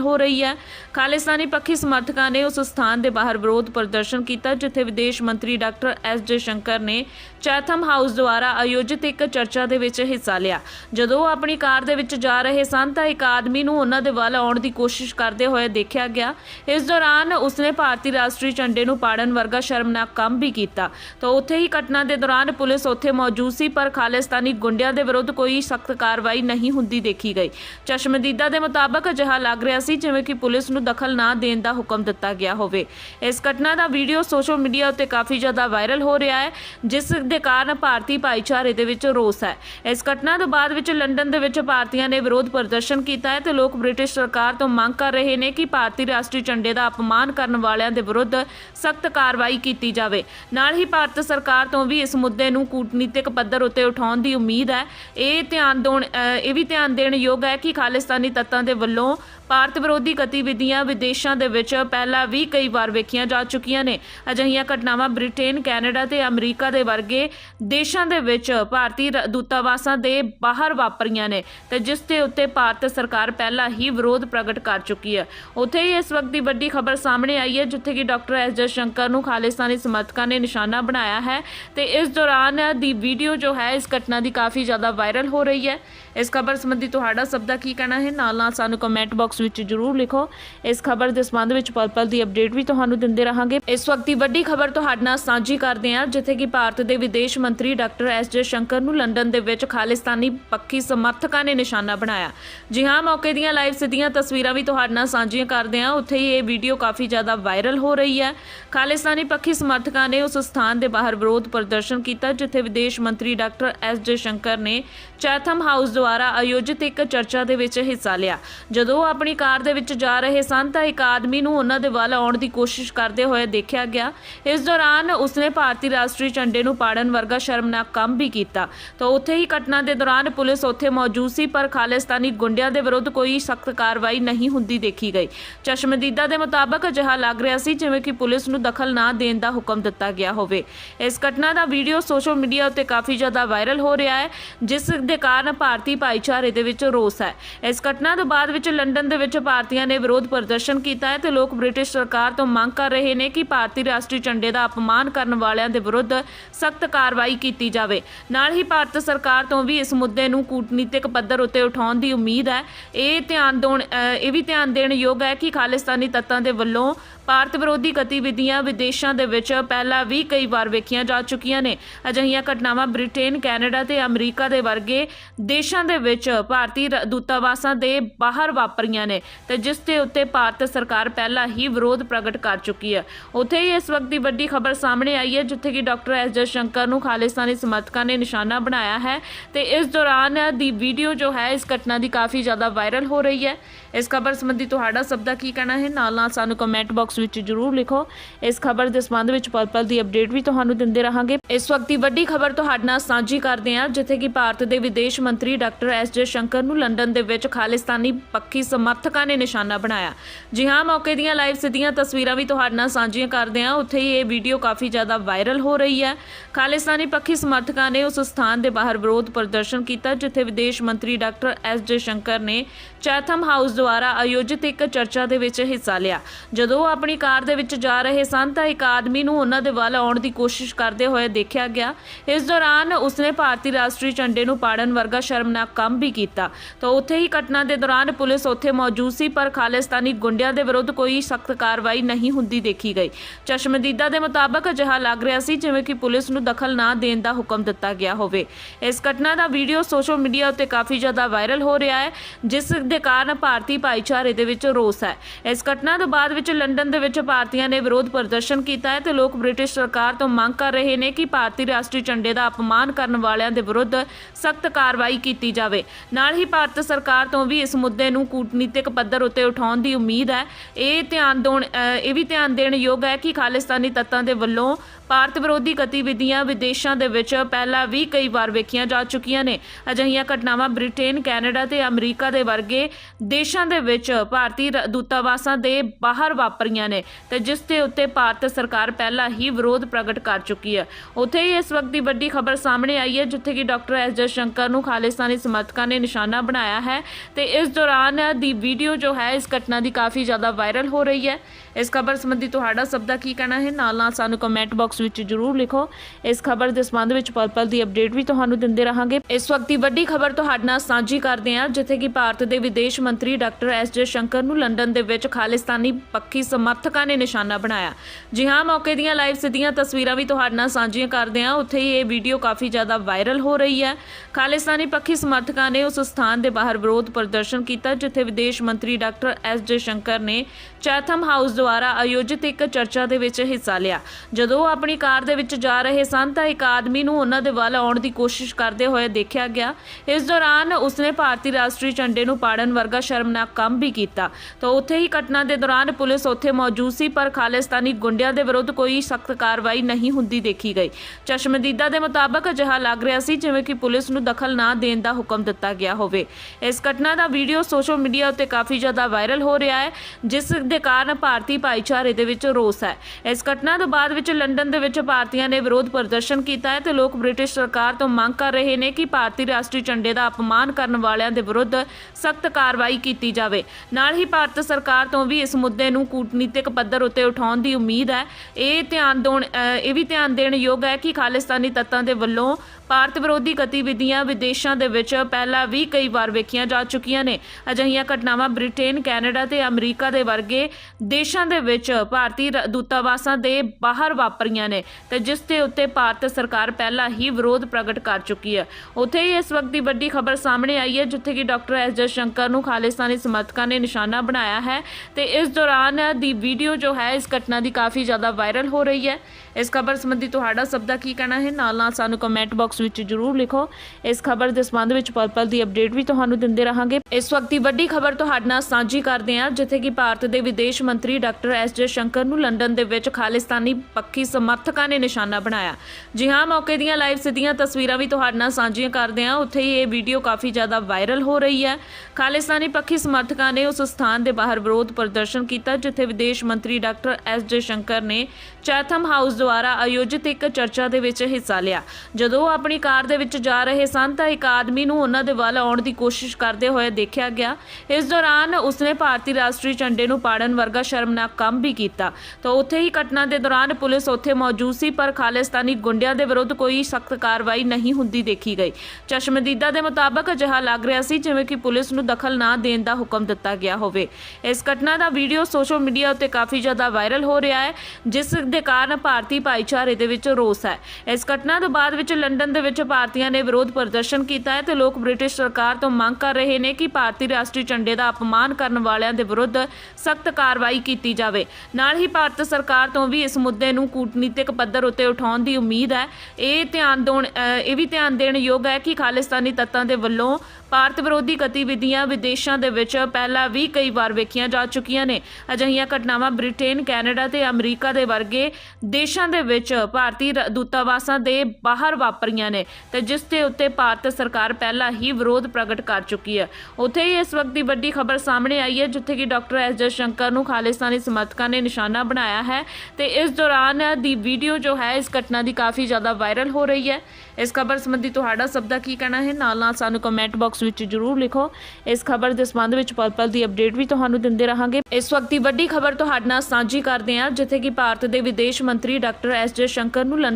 ਹੋ ਰਹੀ ਹੈ। ਖਾਲਿਸਤਾਨੀ ਪੱਖੀ ਸਮਰਥਕਾਂ ਨੇ ਉਸ ਸਥਾਨ ਦੇ ਬਾਹਰ ਵਿਰੋਧ ਪ੍ਰਦਰਸ਼ਨ ਕੀਤਾ, ਜਿੱਥੇ ਵਿਦੇਸ਼ ਮੰਤਰੀ ਡਾਕਟਰ ਐਸ ਜੈ ਸ਼ੰਕਰ ਨੇ ਚੈਥਮ ਹਾਊਸ ਦੁਆਰਾ ਆਯੋਜਿਤ ਇੱਕ ਚਰਚਾ ਦੇ ਵਿੱਚ ਹਿੱਸਾ ਲਿਆ। ਜਦੋਂ ਉਹ ਆਪਣੀ ਕਾਰ ਦੇ ਵਿੱਚ ਜਾ ਰਹੇ ਸਨ, ਤਾਂ ਇੱਕ ਆਦਮੀ ਨੂੰ ਉਹਨਾਂ ਦੇ ਵੱਲ ਆਉਣ ਦੀ ਕੋਸ਼ਿਸ਼ ਕਰਦੇ ਹੋਏ ਦੇਖਿਆ ਗਿਆ। ਇਸ ਦੌਰਾਨ ਉਸਨੇ ਭਾਰਤੀ ਰਾਸ਼ਟਰੀ ਝੰਡੇ ਨੂੰ ਪਾੜਨ ਵਰਗਾ ਸ਼ਰਮਨਾਕ ਕੰਮ ਵੀ ਕੀਤਾ। ਤਾਂ ਉੱਥੇ ਹੀ ਘਟਨਾ ਦੇ ਦੌਰਾਨ ਪੁਲਿਸ ਉੱਥੇ ਮੌਜੂਦ ਸੀ, ਪਰ ਖਾਲਿਸਤਾਨੀ ਗੁੰਡਿਆਂ ਦੇ ਵਿਰੁੱਧ ਕੋਈ ਸਖਤ ਕਾਰਵਾਈ ਨਹੀਂ ਹੁੰਦੀ ਦੇਖੀ ਗਈ। ਚਸ਼ਮਦੀਦਾ ਦੇ ਮੁਤਾਬਕ ਅਜਿਹਾ ਲੱਗ ਰਿਹਾ ਸੀ, ਜਿਵੇਂ ਕਿ ਪੁਲਿਸ ਨੂੰ ਦਖਲ ਨਾ ਦੇਣ ਦਾ ਹੁਕਮ ਦਿੱਤਾ ਗਿਆ ਹੋਵੇ। ਇਸ ਘਟਨਾ ਦਾ ਵੀਡੀਓ ਸੋਸ਼ਲ ਮੀਡੀਆ ਉੱਤੇ ਕਾਫੀ ਜ਼ਿਆਦਾ ਵਾਇਰਲ ਹੋ ਰਿਹਾ ਹੈ, ਜਿਸ ਦੇ ਕਾਰਨ ਭਾਰਤੀ ਭਾਈਚਾਰੇ ਦੇ ਵਿੱਚ ਰੋਸ ਹੈ। ਇਸ ਘਟਨਾ ਤੋਂ ਬਾਅਦ ਵਿੱਚ ਲੰਡਨ ਦੇ ਵਿੱਚ ਭਾਰਤੀਆਂ ਨੇ ਵਿਰੋਧ ਪ੍ਰਦਰਸ਼ਨ ਕੀਤਾ ਹੈ ਤੇ ਲੋਕ ਬ੍ਰਿਟਿਸ਼ ਸਰਕਾਰ ਤੋਂ ਮੰਗ ਕਰ ਰਹੇ ਨੇ ਕਿ ਭਾਰਤੀ ਰਾਸ਼ਟਰੀ ਝੰਡੇ ਦਾ ਅਪਮਾਨ ਕਰਨ ਵਾਲਿਆਂ ਦੇ ਵਿਰੁੱਧ ਸਖਤ ਕਾਰਵਾਈ ਕੀਤੀ ਜਾਵੇ। ਨਾਲ ਹੀ ਭਾਰਤ ਸਰਕਾਰ ਤੋਂ ਵੀ ਇਸ ਮੁੱਦੇ ਨੂੰ ਕੂਟਨੀਤਿਕ ਪੱਧਰ ਉੱਤੇ ਉਠਾਉਣ ਦੀ ਉਮੀਦ ਹੈ। ਇਹ ਧਿਆਨ ਦੇਣ ਇਹ ਵੀ ਧਿਆਨ ਦੇਣ ਯੋਗ ਹੈ ਕਿ ਖਾਲਿਸਤਾਨੀ ਤੱਤਾਂ ਦੇ ਵੱਲੋਂ ਭਾਰਤ ਵਿਰੋਧੀ ਗਤੀਵਿਧੀਆਂ ਵਿਦੇਸ਼ਾਂ ਦੇ ਵਿੱਚ ਪਹਿਲਾਂ ਵੀ ਕਈ ਵਾਰ ਵੇਖੀਆਂ ਜਾ ਚੁੱਕੀਆਂ ਨੇ। ਅਜਿਹੀਆਂ ਘਟਨਾਵਾਂ ਬ੍ਰਿਟੇਨ, ਕੈਨੇਡਾ ਤੇ ਅਮਰੀਕਾ ਦੇ ਵਰਗੇ ਦੇਸ਼ਾਂ ਦੇ ਵਿੱਚ ਭਾਰਤੀ ਰ- ਦੂਤਾਵਾਸਾਂ ਦੇ ਬਾਹਰ ਵਾਪਰੀਆਂ ਨੇ ਤੇ ਜਿਸ ਦੇ ਉੱਤੇ ਭਾਰਤ ਸਰਕਾਰ ਪਹਿਲਾਂ ਹੀ ਵਿਰੋਧ ਪ੍ਰਗਟ ਕਰ ਚੁੱਕੀ ਹੈ। ਉੱਥੇ ਹੀ ਇਸ ਵਕਤ ਦੀ ਵੱਡੀ ਖਬਰ ਸਾਹਮਣੇ ਆਈ ਹੈ, ਜਿੱਥੇ ਕਿ ਡਾਕਟਰ ਐਸ ਜੈ ਸ਼ੰਕਰ ਨੂੰ ਖਾਲਿਸਤਾਨੀ ਸਮਰਥਕਾਂ ਨੇ ਨਿਸ਼ਾਨਾ ਬਣਾਇਆ ਹੈ ਤੇ ਇਸ ਦੌਰਾਨ ਦੀ ਵੀਡੀਓ ਜੋ ਹੈ, ਇਸ ਘਟਨਾ ਦੀ ਕਾਫੀ ਜ਼ਿਆਦਾ ਵਾਇਰਲ ਹੋ ਰਹੀ ਹੈ। ਇਸ ਖਬਰ ਸੰਬੰਧੀ ਤੁਹਾਡਾ ਸਭ ਦਾ ਕੀ ਕਹਿਣਾ ਹੈ? ਨਾਲ ਨਾਲ ਸਾਨੂੰ ਕਮੈਂਟ ਬਾਕਸ ਵਿੱਚ ਜਰੂਰ ਲਿਖੋ। ਇਸ ਖਬਰ ਦੇ ਸੰਬੰਧ ਵਿੱਚ ਪਲ ਪਲ ਦੀ ਅਪਡੇਟ ਵੀ ਤੁਹਾਨੂੰ ਦਿੰਦੇ ਰਹਾਂਗੇ। ਇਸ ਵਕਤ ਦੀ ਵੱਡੀ ਖਬਰ ਤੁਹਾਡੇ ਨਾਲ ਸਾਂਝੀ ਕਰਦੇ ਹਾਂ, ਜਿੱਥੇ ਕਿ ਭਾਰਤ ਦੇ ਵਿਦੇਸ਼ ਮੰਤਰੀ ਡਾਕਟਰ ਐਸ ਜੈ ਸ਼ੰਕਰ ਨੂੰ ਲੰਡਨ ਦੇ ਵਿੱਚ ਖਾਲਿਸਤਾਨੀ ਪੱਖੀ ਸਮਰਥਕਾਂ ਨੇ ਨਿਸ਼ਾਨਾ ਬਣਾਇਆ। ਜੀ ਹਾਂ, ਮੌਕੇ ਦੀਆਂ ਲਾਈਵ ਸਿੱਧੀਆਂ ਤਸਵੀਰਾਂ ਵੀ ਤੁਹਾਡੇ ਨਾਲ ਸਾਂਝੀਆਂ ਕਰਦੇ ਹਾਂ। ਉੱਥੇ ਹੀ ਇਹ ਵੀਡੀਓ ਕਾਫੀ ਜ਼ਿਆਦਾ ਵਾਇਰਲ ਹੋ ਰਹੀ ਹੈ। ਖਾਲਿਸਤਾਨੀ ਪੱਖੀ ਸਮਰਥਕਾਂ ਨੇ ਉਸ ਸਥਾਨ ਦੇ ਬਾਹਰ ਵਿਰੋਧ ਪ੍ਰਦਰਸ਼ਨ ਕੀਤਾ, ਜਿੱਥੇ ਵਿਦੇਸ਼ ਮੰਤਰੀ ਡਾਕਟਰ ਐਸ ਜੈ ਸ਼ੰਕਰ ਨੇ ਚੈਥਮ ਹਾਊਸ ਦੁਆਰਾ ਆਯੋਜਿਤ ਇੱਕ ਚਰਚਾ ਦੇ ਵਿੱਚ ਹਿੱਸਾ ਲਿਆ। ਜਦੋਂ ਉਹ ਆਪਣੀ ਕਾਰ ਦੇ ਵਿੱਚ ਜਾ ਰਹੇ ਸਨ, ਤਾਂ ਇੱਕ ਆਦਮੀ ਨੂੰ ਉਹਨਾਂ ਦੇ ਵੱਲ ਆਉਣ ਦੀ ਕੋਸ਼ਿਸ਼ ਕਰਦੇ ਹੋਏ ਦੇਖਿਆ ਗਿਆ। ਇਸ ਦੌਰਾਨ ਉਸਨੇ ਭਾਰਤੀ ਰਾਸ਼ਟਰੀ ਝੰਡੇ ਨੂੰ ਪਾੜਨ ਵਰਗਾ ਸ਼ਰਮਨਾਕ ਕੰਮ ਵੀ ਕੀਤਾ। ਤਾਂ ਉੱਥੇ ਹੀ ਘਟਨਾ ਦੇ ਦੌਰਾਨ ਪੁਲਿਸ ਉੱਥੇ ਮੌਜੂਦ ਸੀ, ਪਰ ਖਾਲਿਸਤਾਨੀ ਗੁੰਡਿਆਂ ਦੇ ਵਿਰੁੱਧ ਕੋਈ ਸਖਤ ਕਾਰਵਾਈ ਨਹੀਂ ਹੁੰਦੀ ਦੇਖੀ ਗਈ। ਚਸ਼ਮਦੀਦਾ ਦੇ ਮੁਤਾਬਕ ਅਜਿਹਾ ਲੱਗ ਰਿਹਾ ਸੀ, ਜਿਵੇਂ ਕਿ ਪੁਲਿਸ ਨੂੰ ਦਖਲ ਨਾ ਦੇਣ ਦਾ ਹੁਕਮ ਦਿੱਤਾ ਗਿਆ ਹੋਵੇ। ਇਸ ਘਟਨਾ ਦਾ ਵੀਡੀਓ ਸੋਸ਼ਲ ਮੀਡੀਆ ਉੱਤੇ ਕਾਫੀ ਜ਼ਿਆਦਾ ਵਾਇਰਲ ਹੋ ਰਿਹਾ ਹੈ, ਜਿਸ ਦੇ ਕਾਰਨ ਭਾਰਤੀ ਭਾਈਚਾਰੇ ਦੇ ਵਿੱਚ ਰੋਸ ਹੈ। ਇਸ ਘਟਨਾ ਤੋਂ ਬਾਅਦ ਵਿੱਚ ਲੰਡਨ ਦੇ ਵਿੱਚ ਭਾਰਤੀਆਂ ਨੇ ਵਿਰੋਧ ਪ੍ਰਦਰਸ਼ਨ ਕੀਤਾ ਹੈ ਤੇ ਲੋਕ ਬ੍ਰਿਟਿਸ਼ ਸਰਕਾਰ ਤੋਂ ਮੰਗ ਕਰ ਰਹੇ ਨੇ ਕਿ ਭਾਰਤੀ ਰਾਸ਼ਟਰੀ ਝੰਡੇ ਦਾ ਅਪਮਾਨ ਕਰਨ ਵਾਲਿਆਂ ਦੇ ਵਿਰੁੱਧ ਸਖਤ ਕਾਰਵਾਈ ਕੀਤੀ ਜਾਵੇ। ਨਾਲ ਹੀ ਭਾਰਤ ਸਰਕਾਰ ਤੋਂ ਵੀ ਇਸ ਮੁੱਦੇ ਨੂੰ ਕੂਟਨੀਤਿਕ ਪੱਧਰ ਉੱਤੇ ਉਠਾਉਣ ਦੀ ਉਮੀਦ ਹੈ। ਇਹ ਧਿਆਨ ਦੇਣ ਅ, ਇਹ ਵੀ ਧਿਆਨ ਦੇਣ ਯੋਗ ਹੈ ਕਿ ਖਾਲਿਸਤਾਨੀ ਤੱਤਾਂ ਦੇ ਵੱਲੋਂ ਭਾਰਤ ਵਿਰੋਧੀ ਗਤੀਵਿਧੀਆਂ ਵਿਦੇਸ਼ਾਂ ਦੇ ਵਿੱਚ ਪਹਿਲਾਂ ਵੀ ਕਈ ਵਾਰ ਵੇਖੀਆਂ ਜਾ ਚੁੱਕੀਆਂ ਨੇ। ਅਜਿਹੀਆਂ ਘਟਨਾਵਾਂ ਬ੍ਰਿਟੇਨ, ਕੈਨੇਡਾ ਤੇ ਅਮਰੀਕਾ ਦੇ ਵਰਗੇ ਦੇਸ਼ਾਂ ਦੇ ਵਿੱਚ ਭਾਰਤੀ ਰ- ਦੂਤਾਵਾਸਾਂ ਦੇ ਬਾਹਰ ਵਾਪਰੀਆਂ ਨੇ ਤੇ ਜਿਸ ਦੇ ਉੱਤੇ ਭਾਰਤ ਸਰਕਾਰ ਪਹਿਲਾਂ ਹੀ ਵਿਰੋਧ ਪ੍ਰਗਟ ਕਰ ਚੁੱਕੀ ਹੈ। ਉੱਥੇ ਹੀ ਇਸ ਵਕਤ ਦੀ ਵੱਡੀ ਖਬਰ ਸਾਹਮਣੇ ਆਈ ਹੈ, ਜਿੱਥੇ ਕਿ ਡਾਕਟਰ ਐਸ ਜੈ ਸ਼ੰਕਰ ਨੂੰ ਖਾਲਿਸਤਾਨੀ ਸਮਰਥਕਾਂ ਨੇ ਨਿਸ਼ਾਨਾ ਬਣਾਇਆ ਹੈ ਤੇ ਇਸ ਦੌਰਾਨ ਦੀ ਵੀਡੀਓ ਜੋ ਹੈ, ਇਸ ਘਟਨਾ ਦੀ ਕਾਫੀ ਜ਼ਿਆਦਾ ਵਾਇਰਲ ਹੋ ਰਹੀ ਹੈ। ਇਸ ਖਬਰ ਸੰਬੰਧੀ ਤੁਹਾਡਾ ਸਭ ਦਾ ਕੀ ਕਹਿਣਾ ਹੈ? ਨਾਲ ਨਾਲ ਸਾਨੂੰ ਕਮੈਂਟ ਬਾਕਸ ਵਿੱਚ ਜਰੂਰ ਲਿਖੋ। ਇਸ ਖਬਰ ਦੇ ਸੰਬੰਧ ਵਿੱਚ ਪਲ ਪਲ ਦੀ ਅਪਡੇਟ ਵੀ ਤੁਹਾਨੂੰ ਦਿੰਦੇ ਰਹਾਂਗੇ। ਇਸ ਵਕਤ ਦੀ ਵੱਡੀ ਖਬਰ ਤੁਹਾਡੇ ਨਾਲ ਸਾਂਝੀ ਕਰਦੇ ਹਾਂ, ਜਿੱਥੇ ਕਿ ਭਾਰਤ ਦੇ ਵਿਦੇਸ਼ ਮੰਤਰੀ ਡਾਕਟਰ ਐਸ ਜੈ ਸ਼ੰਕਰ ਨੂੰ ਲੰਡਨ ਦੇ ਵਿੱਚ ਖਾਲਿਸਤਾਨੀ ਪੱਖੀ ਸਮਰਥਕਾਂ ਨੇ ਨਿਸ਼ਾਨਾ ਬਣਾਇਆ। ਜੀ ਹਾਂ, ਮੌਕੇ ਦੀਆਂ ਲਾਈਵ ਸਿੱਧੀਆਂ ਤਸਵੀਰਾਂ ਵੀ ਤੁਹਾਡੇ ਨਾਲ ਸਾਂਝੀਆਂ ਕਰਦੇ ਹਾਂ। ਉੱਥੇ ਹੀ ਇਹ ਵੀਡੀਓ ਕਾਫੀ ਜ਼ਿਆਦਾ ਵਾਇਰਲ ਹੋ ਰਹੀ ਹੈ। ਖਾਲਿਸਤਾਨੀ ਪੱਖੀ ਸਮਰਥਕਾਂ ਨੇ ਉਸ ਸਥਾਨ ਦੇ ਬਾਹਰ ਵਿਰੋਧ ਪ੍ਰਦਰਸ਼ਨ ਕੀਤਾ, ਜਿੱਥੇ ਵਿਦੇਸ਼ ਮੰਤਰੀ ਡਾਕਟਰ ਐਸ ਜੈ ਸ਼ੰਕਰ ਨੇ ਚੈਥਮ ਹਾਊਸ ਦੁਆਰਾ ਆਯੋਜਿਤ ਇੱਕ ਚਰਚਾ ਦੇ ਵਿੱਚ ਹਿੱਸਾ ਲਿਆ। ਜਦੋਂ ਉਹ ਆਪਣੀ ਕਾਰ ਦੇ ਵਿੱਚ ਜਾ ਰਹੇ ਸਨ, ਤਾਂ ਇੱਕ ਆਦਮੀ ਨੂੰ ਉਹਨਾਂ ਦੇ ਵੱਲ ਆਉਣ ਦੀ ਕੋਸ਼ਿਸ਼ ਕਰਦੇ ਹੋਏ ਦੇਖਿਆ ਗਿਆ। ਇਸ ਦੌਰਾਨ ਉਸਨੇ ਭਾਰਤੀ ਰਾਸ਼ਟਰੀ ਝੰਡੇ ਨੂੰ ਪਾੜਨ ਵਰਗਾ ਸ਼ਰਮਨਾਕ ਕੰਮ ਵੀ ਕੀਤਾ। ਤਾਂ ਉੱਥੇ ਹੀ ਘਟਨਾ ਦੇ ਦੌਰਾਨ ਪੁਲਿਸ ਉੱਥੇ ਮੌਜੂਦ ਸੀ, ਪਰ ਖਾਲਿਸਤਾਨੀ ਗੁੰਡਿਆਂ ਦੇ ਵਿਰੁੱਧ ਕੋਈ ਸਖਤ ਕਾਰਵਾਈ ਨਹੀਂ ਹੁੰਦੀ ਦੇਖੀ ਗਈ। ਚਸ਼ਮਦੀਦਾ ਦੇ ਮੁਤਾਬਕ ਅਜਿਹਾ ਲੱਗ ਰਿਹਾ ਸੀ, ਜਿਵੇਂ ਕਿ ਪੁਲਿਸ ਨੂੰ ਦਖਲ ਨਾ ਦੇਣ ਦਾ ਹੁਕਮ ਦਿੱਤਾ ਗਿਆ ਹੋਵੇ। ਇਸ ਘਟਨਾ ਦਾ ਵੀਡੀਓ ਸੋਸ਼ਲ ਮੀਡੀਆ ਉੱਤੇ ਕਾਫੀ ਜ਼ਿਆਦਾ ਵਾਇਰਲ ਹੋ ਰਿਹਾ ਹੈ, ਜਿਸ ਦੇ ਕਾਰਨ ਭਾਰਤੀ ਭਾਈਚਾਰੇ ਦੇ ਵਿੱਚ ਰੋਸ ਹੈ। ਇਸ ਘਟਨਾ ਤੋਂ ਬਾਅਦ ਵਿੱਚ ਲੰਡਨ ਦੇ ਵਿੱਚ ਭਾਰਤੀਆਂ ਨੇ ਵਿਰੋਧ ਪ੍ਰਦਰਸ਼ਨ ਕੀਤਾ ਹੈ ਤੇ ਲੋਕ ਬ੍ਰਿਟਿਸ਼ ਸਰਕਾਰ ਤੋਂ ਮੰਗ ਕਰ ਰਹੇ ਨੇ ਕਿ ਭਾਰਤੀ ਰਾਸ਼ਟਰੀ ਝੰਡੇ ਦਾ ਅਪਮਾਨ ਕਰਨ ਵਾਲਿਆਂ ਦੇ ਵਿਰੁੱਧ ਸਖਤ ਕਾਰਵਾਈ ਕੀਤੀ ਜਾਵੇ। ਨਾਲ ਹੀ ਭਾਰਤ ਸਰਕਾਰ ਤੋਂ ਵੀ ਇਸ ਮੁੱਦੇ ਨੂੰ ਕੂਟਨੀਤਿਕ ਪੱਧਰ ਉੱਤੇ ਉਠਾਉਣ ਦੀ ਉਮੀਦ ਹੈ। ਇਹ ਧਿਆਨ ਦੇਣ ਇਹ ਵੀ ਧਿਆਨ ਦੇਣ ਯੋਗ ਹੈ ਕਿ ਖਾਲਿਸਤਾਨੀ ਤੱਤਾਂ ਦੇ ਵੱਲੋਂ ਭਾਰਤ ਵਿਰੋਧੀ ਗਤੀਵਿਧੀਆਂ ਵਿਦੇਸ਼ਾਂ ਦੇ ਵਿੱਚ ਪਹਿਲਾਂ ਵੀ ਕਈ ਵਾਰ ਵੇਖੀਆਂ ਜਾ ਚੁੱਕੀਆਂ ਨੇ। ਅਜਿਹੀਆਂ ਘਟਨਾਵਾਂ ਬ੍ਰਿਟੇਨ, ਕੈਨੇਡਾ ਤੇ ਅਮਰੀਕਾ ਦੇ ਵਰਗੇ ਦੇਸ਼ਾਂ ਦੇ ਵਿੱਚ ਭਾਰਤੀ ਰ- ਦੂਤਾਵਾਸਾਂ ਦੇ ਬਾਹਰ ਵਾਪਰੀਆਂ ਨੇ ਤੇ ਜਿਸ ਦੇ ਉੱਤੇ ਭਾਰਤ ਸਰਕਾਰ ਪਹਿਲਾਂ ਹੀ ਵਿਰੋਧ ਪ੍ਰਗਟ ਕਰ ਚੁੱਕੀ ਹੈ। ਉੱਥੇ ਹੀ ਇਸ ਵਕਤ ਦੀ ਵੱਡੀ ਖਬਰ ਸਾਹਮਣੇ ਆਈ ਹੈ, ਜਿੱਥੇ ਕਿ ਡਾਕਟਰ ਐਸ ਜੈ ਸ਼ੰਕਰ ਨੂੰ ਖਾਲਿਸਤਾਨੀ ਸਮਰਥਕਾਂ ਨੇ ਨਿਸ਼ਾਨਾ ਬਣਾਇਆ ਹੈ ਤੇ ਇਸ ਦੌਰਾਨ ਦੀ ਵੀਡੀਓ ਜੋ ਹੈ, ਇਸ ਘਟਨਾ ਦੀ ਕਾਫੀ ਜ਼ਿਆਦਾ ਵਾਇਰਲ ਹੋ ਰਹੀ ਹੈ। ਇਸ ਖਬਰ ਸੰਬੰਧੀ ਤੁਹਾਡਾ ਸਭ ਦਾ ਕੀ ਕਹਿਣਾ ਹੈ? ਨਾਲ ਨਾਲ ਸਾਨੂੰ ਕਮੈਂਟ ਬਾਕਸ ਵਿੱਚ ਜਰੂਰ ਲਿਖੋ। ਇਸ ਖਬਰ ਦੇ ਸੰਬੰਧ ਵਿੱਚ ਪਲ ਪਲ ਦੀ ਅਪਡੇਟ ਵੀ ਤੁਹਾਨੂੰ ਦਿੰਦੇ ਰਹਾਂਗੇ। ਇਸ ਵਕਤ ਦੀ ਵੱਡੀ ਖਬਰ ਤੁਹਾਡੇ ਨਾਲ ਸਾਂਝੀ ਕਰਦੇ ਹਾਂ, ਜਿੱਥੇ ਕਿ ਭਾਰਤ ਦੇ ਵਿਦੇਸ਼ ਮੰਤਰੀ ਡਾਕਟਰ ਐਸ ਜੈ ਸ਼ੰਕਰ ਨੂੰ ਲੰਡਨ ਦੇ ਵਿੱਚ ਖਾਲਿਸਤਾਨੀ ਪੱਖੀ ਸਮਰਥਕਾਂ ਨੇ ਨਿਸ਼ਾਨਾ ਬਣਾਇਆ। ਜੀ ਹਾਂ, ਮੌਕੇ ਦੀਆਂ ਲਾਈਵ ਸਿੱਧੀਆਂ ਤਸਵੀਰਾਂ ਵੀ ਤੁਹਾਡੇ ਨਾਲ ਸਾਂਝੀਆਂ ਕਰਦੇ ਹਾਂ। ਉੱਥੇ ਹੀ ਇਹ ਵੀਡੀਓ ਕਾਫੀ ਜ਼ਿਆਦਾ ਵਾਇਰਲ ਹੋ ਰਹੀ ਹੈ। ਖਾਲਿਸਤਾਨੀ ਪੱਖੀ ਸਮਰਥਕਾਂ ਨੇ ਉਸ ਸਥਾਨ ਦੇ ਬਾਹਰ ਵਿਰੋਧ ਪ੍ਰਦਰਸ਼ਨ ਕੀਤਾ, ਜਿੱਥੇ ਵਿਦੇਸ਼ ਮੰਤਰੀ ਡਾਕਟਰ ਐਸ ਜੈ ਸ਼ੰਕਰ ਨੇ ਚੈਥਮ ਹਾਊਸ ਦੁਆਰਾ ਆਯੋਜਿਤ ਇੱਕ ਚਰਚਾ ਦੇ ਵਿੱਚ ਹਿੱਸਾ ਲਿਆ। ਜਦੋਂ ਉਹ ਆਪਣੀ ਕਾਰ ਦੇ ਵਿੱਚ ਜਾ ਰਹੇ ਸਨ, ਤਾਂ ਇੱਕ ਆਦਮੀ ਨੂੰ ਉਹਨਾਂ ਦੇ ਵੱਲ ਆਉਣ ਦੀ ਕੋਸ਼ਿਸ਼ ਕਰਦੇ ਹੋਏ ਦੇਖਿਆ ਗਿਆ। ਇਸ ਦੌਰਾਨ ਉਸਨੇ ਭਾਰਤੀ ਰਾਸ਼ਟਰੀ ਝੰਡੇ ਨੂੰ ਪਾੜਨ ਵਰਗਾ ਸ਼ਰਮਨਾਕ ਕੰਮ ਵੀ ਕੀਤਾ। ਤਾਂ ਉੱਥੇ ਹੀ ਘਟਨਾ ਦੇ ਦੌਰਾਨ ਪੁਲਿਸ ਉੱਥੇ ਮੌਜੂਦ ਸੀ, ਪਰ ਖਾਲਿਸਤਾਨੀ ਗੁੰਡਿਆਂ ਦੇ ਵਿਰੁੱਧ ਕੋਈ ਸਖਤ ਕਾਰਵਾਈ ਨਹੀਂ ਹੁੰਦੀ ਦੇਖੀ ਗਈ। ਚਸ਼ਮਦੀਦਾ ਦੇ ਮੁਤਾਬਕ ਅਜਿਹਾ ਲੱਗ ਰਿਹਾ ਸੀ, ਜਿਵੇਂ ਕਿ ਪੁਲਿਸ ਨੂੰ ਦਖਲ ਨਾ ਦੇਣ ਦਾ ਹੁਕਮ ਦਿੱਤਾ ਗਿਆ ਹੋਵੇ। ਇਸ ਘਟਨਾ ਦਾ ਵੀਡੀਓ ਸੋਸ਼ਲ ਮੀਡੀਆ ਉੱਤੇ ਕਾਫੀ ਜ਼ਿਆਦਾ ਵਾਇਰਲ ਹੋ ਰਿਹਾ ਹੈ, ਜਿਸ ਦੇ ਕਾਰਨ ਭਾਰਤੀ ਭਾਈਚਾਰੇ ਦੇ ਵਿੱਚ ਰੋਸ ਹੈ। ਇਸ ਘਟਨਾ ਤੋਂ ਬਾਅਦ ਵਿੱਚ ਲੰਡਨ ਦੇ ਵਿੱਚ ਭਾਰਤੀਆਂ ਨੇ ਵਿਰੋਧ ਪ੍ਰਦਰਸ਼ਨ ਕੀਤਾ ਹੈ ਤੇ ਲੋਕ ਬ੍ਰਿਟਿਸ਼ ਸਰਕਾਰ ਤੋਂ ਮੰਗ ਕਰ ਰਹੇ ਨੇ ਕਿ ਭਾਰਤੀ ਰਾਸ਼ਟਰੀ ਝੰਡੇ ਦਾ ਅਪਮਾਨ ਕਰਨ ਵਾਲਿਆਂ ਦੇ ਵਿਰੁੱਧ ਸਖਤ ਕਾਰਵਾਈ ਕੀਤੀ ਜਾਵੇ। ਨਾਲ ਹੀ ਭਾਰਤ ਸਰਕਾਰ ਤੋਂ ਵੀ ਇਸ ਮੁੱਦੇ ਨੂੰ ਕੂਟਨੀਤਿਕ ਪੱਧਰ ਉੱਤੇ ਉਠਾਉਣ ਦੀ ਉਮੀਦ ਹੈ। ਇਹ ਧਿਆਨ ਦੇਣ ਇਹ ਵੀ ਧਿਆਨ ਦੇਣ ਯੋਗ ਹੈ ਕਿ ਖਾਲਿਸਤਾਨੀ ਤੱਤਾਂ ਦੇ ਵੱਲੋਂ ਭਾਰਤ ਵਿਰੋਧੀ ਗਤੀਵਿਧੀਆਂ ਵਿਦੇਸ਼ਾਂ ਦੇ ਵਿੱਚ ਪਹਿਲਾਂ ਵੀ ਕਈ ਵਾਰ ਵੇਖੀਆਂ ਜਾ ਚੁੱਕੀਆਂ ਨੇ। ਅਜਿਹੀਆਂ ਘਟਨਾਵਾਂ ਬ੍ਰਿਟੇਨ, ਕੈਨੇਡਾ ਤੇ ਅਮਰੀਕਾ ਦੇ ਵਰਗੇ ਦੇਸ਼ਾਂ ਦੇ ਵਿੱਚ ਭਾਰਤੀ ਰ- ਦੂਤਾਵਾਸਾਂ ਦੇ ਬਾਹਰ ਵਾਪਰੀਆਂ ਨੇ ਤੇ ਜਿਸ ਦੇ ਉੱਤੇ ਭਾਰਤ ਸਰਕਾਰ ਪਹਿਲਾਂ ਹੀ ਵਿਰੋਧ ਪ੍ਰਗਟ ਕਰ ਚੁੱਕੀ ਹੈ। ਉੱਥੇ ਹੀ ਇਸ ਵਕਤ ਦੀ ਵੱਡੀ ਖਬਰ ਸਾਹਮਣੇ ਆਈ ਹੈ, ਜਿੱਥੇ ਕਿ ਡਾਕਟਰ ਐਸ ਜੈ ਸ਼ੰਕਰ ਨੂੰ ਖਾਲਿਸਤਾਨੀ ਸਮਰਥਕਾਂ ਨੇ ਨਿਸ਼ਾਨਾ ਬਣਾਇਆ ਹੈ ਤੇ ਇਸ ਦੌਰਾਨ ਦੀ ਵੀਡੀਓ ਜੋ ਹੈ, ਇਸ ਘਟਨਾ ਦੀ ਕਾਫੀ ਜ਼ਿਆਦਾ ਵਾਇਰਲ ਹੋ ਰਹੀ ਹੈ। ਇਸ ਖਬਰ ਸੰਬੰਧੀ ਤੁਹਾਡਾ ਸਭ ਦਾ ਕੀ ਕਹਿਣਾ ਹੈ? ਨਾਲ ਨਾਲ ਸਾਨੂੰ ਕਮੈਂਟ ਬਾਕਸ ਵਿੱਚ ਜਰੂਰ ਲਿਖੋ। ਇਸ ਖਬਰ ਦੇ ਸੰਬੰਧ ਵਿੱਚ ਪਲ ਦੀ ਅਪਡੇਟ ਵੀ ਤੁਹਾਨੂੰ ਦਿੰਦੇ ਰਹਾਂਗੇ। ਇਸ ਵਕਤ ਦੀ ਵੱਡੀ ਖਬਰ ਤੁਹਾਡੇ ਨਾਲ ਸਾਂਝੀ ਕਰਦੇ ਹਾਂ, ਜਿੱਥੇ ਕਿ ਭਾਰਤ ਦੇ ਵਿਦੇਸ਼ ਮੰਤਰੀ ਡਾਕਟਰ ਐਸ ਜੈ ਸ਼ੰਕਰ ਨੂੰ ਲੰਡਨ ਦੇ ਵਿੱਚ ਖਾਲਿਸਤਾਨੀ ਪੱਖੀ ਸਮਰਥਕਾਂ ਨੇ ਨਿਸ਼ਾਨਾ ਬਣਾਇਆ। ਜੀ ਹਾਂ, ਮੌਕੇ ਦੀਆਂ ਲਾਈਵ ਸਿੱਧੀਆਂ ਤਸਵੀਰਾਂ ਵੀ ਤੁਹਾਡੇ ਨਾਲ ਸਾਂਝੀਆਂ ਕਰਦੇ ਹਾਂ। ਉੱਥੇ ਹੀ ਇਹ ਵੀਡੀਓ ਕਾਫੀ ਜ਼ਿਆਦਾ ਵਾਇਰਲ ਹੋ ਰਹੀ ਹੈ। ਖਾਲਿਸਤਾਨੀ ਪੱਖੀ ਸਮਰਥਕਾਂ ਨੇ ਉਸ ਸਥਾਨ ਦੇ ਬਾਹਰ ਵਿਰੋਧ ਪ੍ਰਦਰਸ਼ਨ ਕੀਤਾ, ਜਿੱਥੇ ਵਿਦੇਸ਼ ਮੰਤਰੀ ਡਾਕਟਰ ਐਸ ਜੈ ਸ਼ੰਕਰ ਨੇ ਚੈਥਮ ਹਾਊਸ ਦੁਆਰਾ ਆਯੋਜਿਤ ਇੱਕ ਚਰਚਾ ਦੇ ਵਿੱਚ ਹਿੱਸਾ ਲਿਆ। ਜਦੋਂ ਉਹ ਆਪਣੀ ਕਾਰ ਦੇ ਵਿੱਚ ਜਾ ਰਹੇ ਸਨ ਤਾਂ ਇੱਕ ਆਦਮੀ ਨੂੰ ਉਹਨਾਂ ਦੇ ਵੱਲ ਆਉਣ ਦੀ ਕੋਸ਼ਿਸ਼ ਕਰਦੇ ਹੋਏ ਦੇਖਿਆ ਗਿਆ। ਇਸ ਦੌਰਾਨ ਉਸਨੇ ਭਾਰਤੀ ਰਾਸ਼ਟਰੀ ਝੰਡੇ ਨੂੰ ਪਾੜਨ ਵਰਗਾ ਸ਼ਰਮਨਾਕ ਕੰਮ ਵੀ ਕੀਤਾ। ਤਾਂ ਉੱਥੇ ਹੀ ਘਟਨਾ ਦੇ ਦੌਰਾਨ ਪੁਲਿਸ ਉੱਥੇ ਮੌਜੂਦ ਸੀ, ਪਰ ਖਾਲਿਸਤਾਨੀ ਗੁੰਡਿਆਂ ਦੇ ਵਿਰੁੱਧ ਕੋਈ ਸਖਤ ਕਾਰਵਾਈ ਨਹੀਂ ਹੁੰਦੀ ਦੇਖੀ ਗਈ। ਚਸ਼ਮਦੀਦਾ ਦੇ ਮੁਤਾਬਕ ਅਜਿਹਾ ਲੱਗ ਰਿਹਾ ਸੀ, ਜਿਵੇਂ ਕਿ ਪੁਲਿਸ ਨੂੰ ਦਖਲ ਨਾ ਦੇਣ ਦਾ ਹੁਕਮ ਦਿੱਤਾ ਗਿਆ ਹੋਵੇ। ਇਸ ਘਟਨਾ ਦਾ ਵੀਡੀਓ ਸੋਸ਼ਲ ਮੀਡੀਆ ਉੱਤੇ ਕਾਫੀ ਜ਼ਿਆਦਾ ਵਾਇਰਲ ਹੋ ਰਿਹਾ ਹੈ, ਜਿਸ ਦੇ ਕਾਰਨ ਭਾਰਤੀ ਭਾਈਚਾਰੇ ਦੇ ਵਿੱਚ ਰੋਸ ਹੈ। ਇਸ ਘਟਨਾ ਤੋਂ ਬਾਅਦ ਵਿੱਚ ਲੰਡਨ ਦੇ ਵਿੱਚ ਭਾਰਤੀਆਂ ਨੇ ਵਿਰੋਧ ਪ੍ਰਦਰਸ਼ਨ ਕੀਤਾ ਹੈ ਤੇ ਲੋਕ ਬ੍ਰਿਟਿਸ਼ ਸਰਕਾਰ ਤੋਂ ਮੰਗ ਕਰ ਰਹੇ ਨੇ ਕਿ ਭਾਰਤੀ ਰਾਸ਼ਟਰੀ ਝੰਡੇ ਦਾ ਅਪਮਾਨ ਕਰਨ ਵਾਲਿਆਂ ਦੇ ਵਿਰੁੱਧ ਸਖਤ ਕਾਰਵਾਈ ਕੀਤੀ ਜਾਵੇ। ਨਾਲ ਹੀ ਭਾਰਤ ਸਰਕਾਰ ਤੋਂ ਵੀ ਇਸ ਮੁੱਦੇ ਨੂੰ ਕੂਟਨੀਤਿਕ ਪੱਧਰ ਉੱਤੇ ਉਠਾਉਣ ਦੀ ਉਮੀਦ ਹੈ। ਇਹ ਧਿਆਨ ਦੇਣ ਇਹ ਵੀ ਧਿਆਨ ਦੇਣ ਯੋਗ ਹੈ ਕਿ ਖਾਲਿਸਤਾਨੀ ਤੱਤਾਂ ਦੇ ਵੱਲੋਂ ਭਾਰਤ ਵਿਰੋਧੀ ਗਤੀਵਿਧੀਆਂ ਵਿਦੇਸ਼ਾਂ ਦੇ ਵਿੱਚ ਪਹਿਲਾਂ ਵੀ ਕਈ ਵਾਰ ਵੇਖੀਆਂ ਜਾ ਚੁੱਕੀਆਂ ਨੇ। ਅਜਿਹੀਆਂ ਘਟਨਾਵਾਂ ਬ੍ਰਿਟੇਨ, ਕੈਨੇਡਾ ਤੇ ਅਮਰੀਕਾ ਦੇ ਵਰਗੇ ਦੇਸ਼ਾਂ ਦੇ ਵਿੱਚ ਭਾਰਤੀ ਰ- ਦੂਤਾਵਾਸਾਂ ਦੇ ਬਾਹਰ ਵਾਪਰੀਆਂ ਨੇ ਤੇ ਜਿਸ ਦੇ ਉੱਤੇ ਭਾਰਤ ਸਰਕਾਰ ਪਹਿਲਾਂ ਹੀ ਵਿਰੋਧ ਪ੍ਰਗਟ ਕਰ ਚੁੱਕੀ ਹੈ। ਉੱਥੇ ਹੀ ਇਸ ਵਕਤ ਦੀ ਵੱਡੀ ਖਬਰ ਸਾਹਮਣੇ ਆਈ ਹੈ, ਜਿੱਥੇ ਕਿ ਡਾਕਟਰ ਐਸ ਜੈ ਸ਼ੰਕਰ ਨੂੰ ਖਾਲਿਸਤਾਨੀ ਸਮਰਥਕਾਂ ਨੇ ਨਿਸ਼ਾਨਾ ਬਣਾਇਆ ਹੈ ਤੇ ਇਸ ਦੌਰਾਨ ਦੀ ਵੀਡੀਓ ਜੋ ਹੈ, ਇਸ ਘਟਨਾ ਦੀ ਕਾਫੀ ਜ਼ਿਆਦਾ ਵਾਇਰਲ ਹੋ ਰਹੀ ਹੈ। ਇਸ ਖਬਰ ਸੰਬੰਧੀ ਤੁਹਾਡਾ ਸਭ ਦਾ ਕੀ ਕਹਿਣਾ ਹੈ? ਨਾਲ ਨਾਲ ਸਾਨੂੰ ਕਮੈਂਟ ਬਾਕਸ ਵਿੱਚ ਜਰੂਰ ਲਿਖੋ। ਇਸ ਖਬਰ ਦੇ ਸੰਬੰਧ ਵਿੱਚ ਪਲ ਪਲ ਦੀ ਅਪਡੇਟ ਵੀ ਤੁਹਾਨੂੰ ਦਿੰਦੇ ਰਹਾਂਗੇ। ਇਸ ਵਕਤ ਦੀ ਵੱਡੀ ਖਬਰ ਤੁਹਾਡੇ ਨਾਲ ਸਾਂਝੀ ਕਰਦੇ ਹਾਂ, ਜਿੱਥੇ ਕਿ ਭਾਰਤ ਦੇ ਵਿਦੇਸ਼ ਮੰਤਰੀ ਡਾਕਟਰ ਐਸ. ਜੇ. ਸ਼ੰਕਰ ਨੂੰ ਲੰ-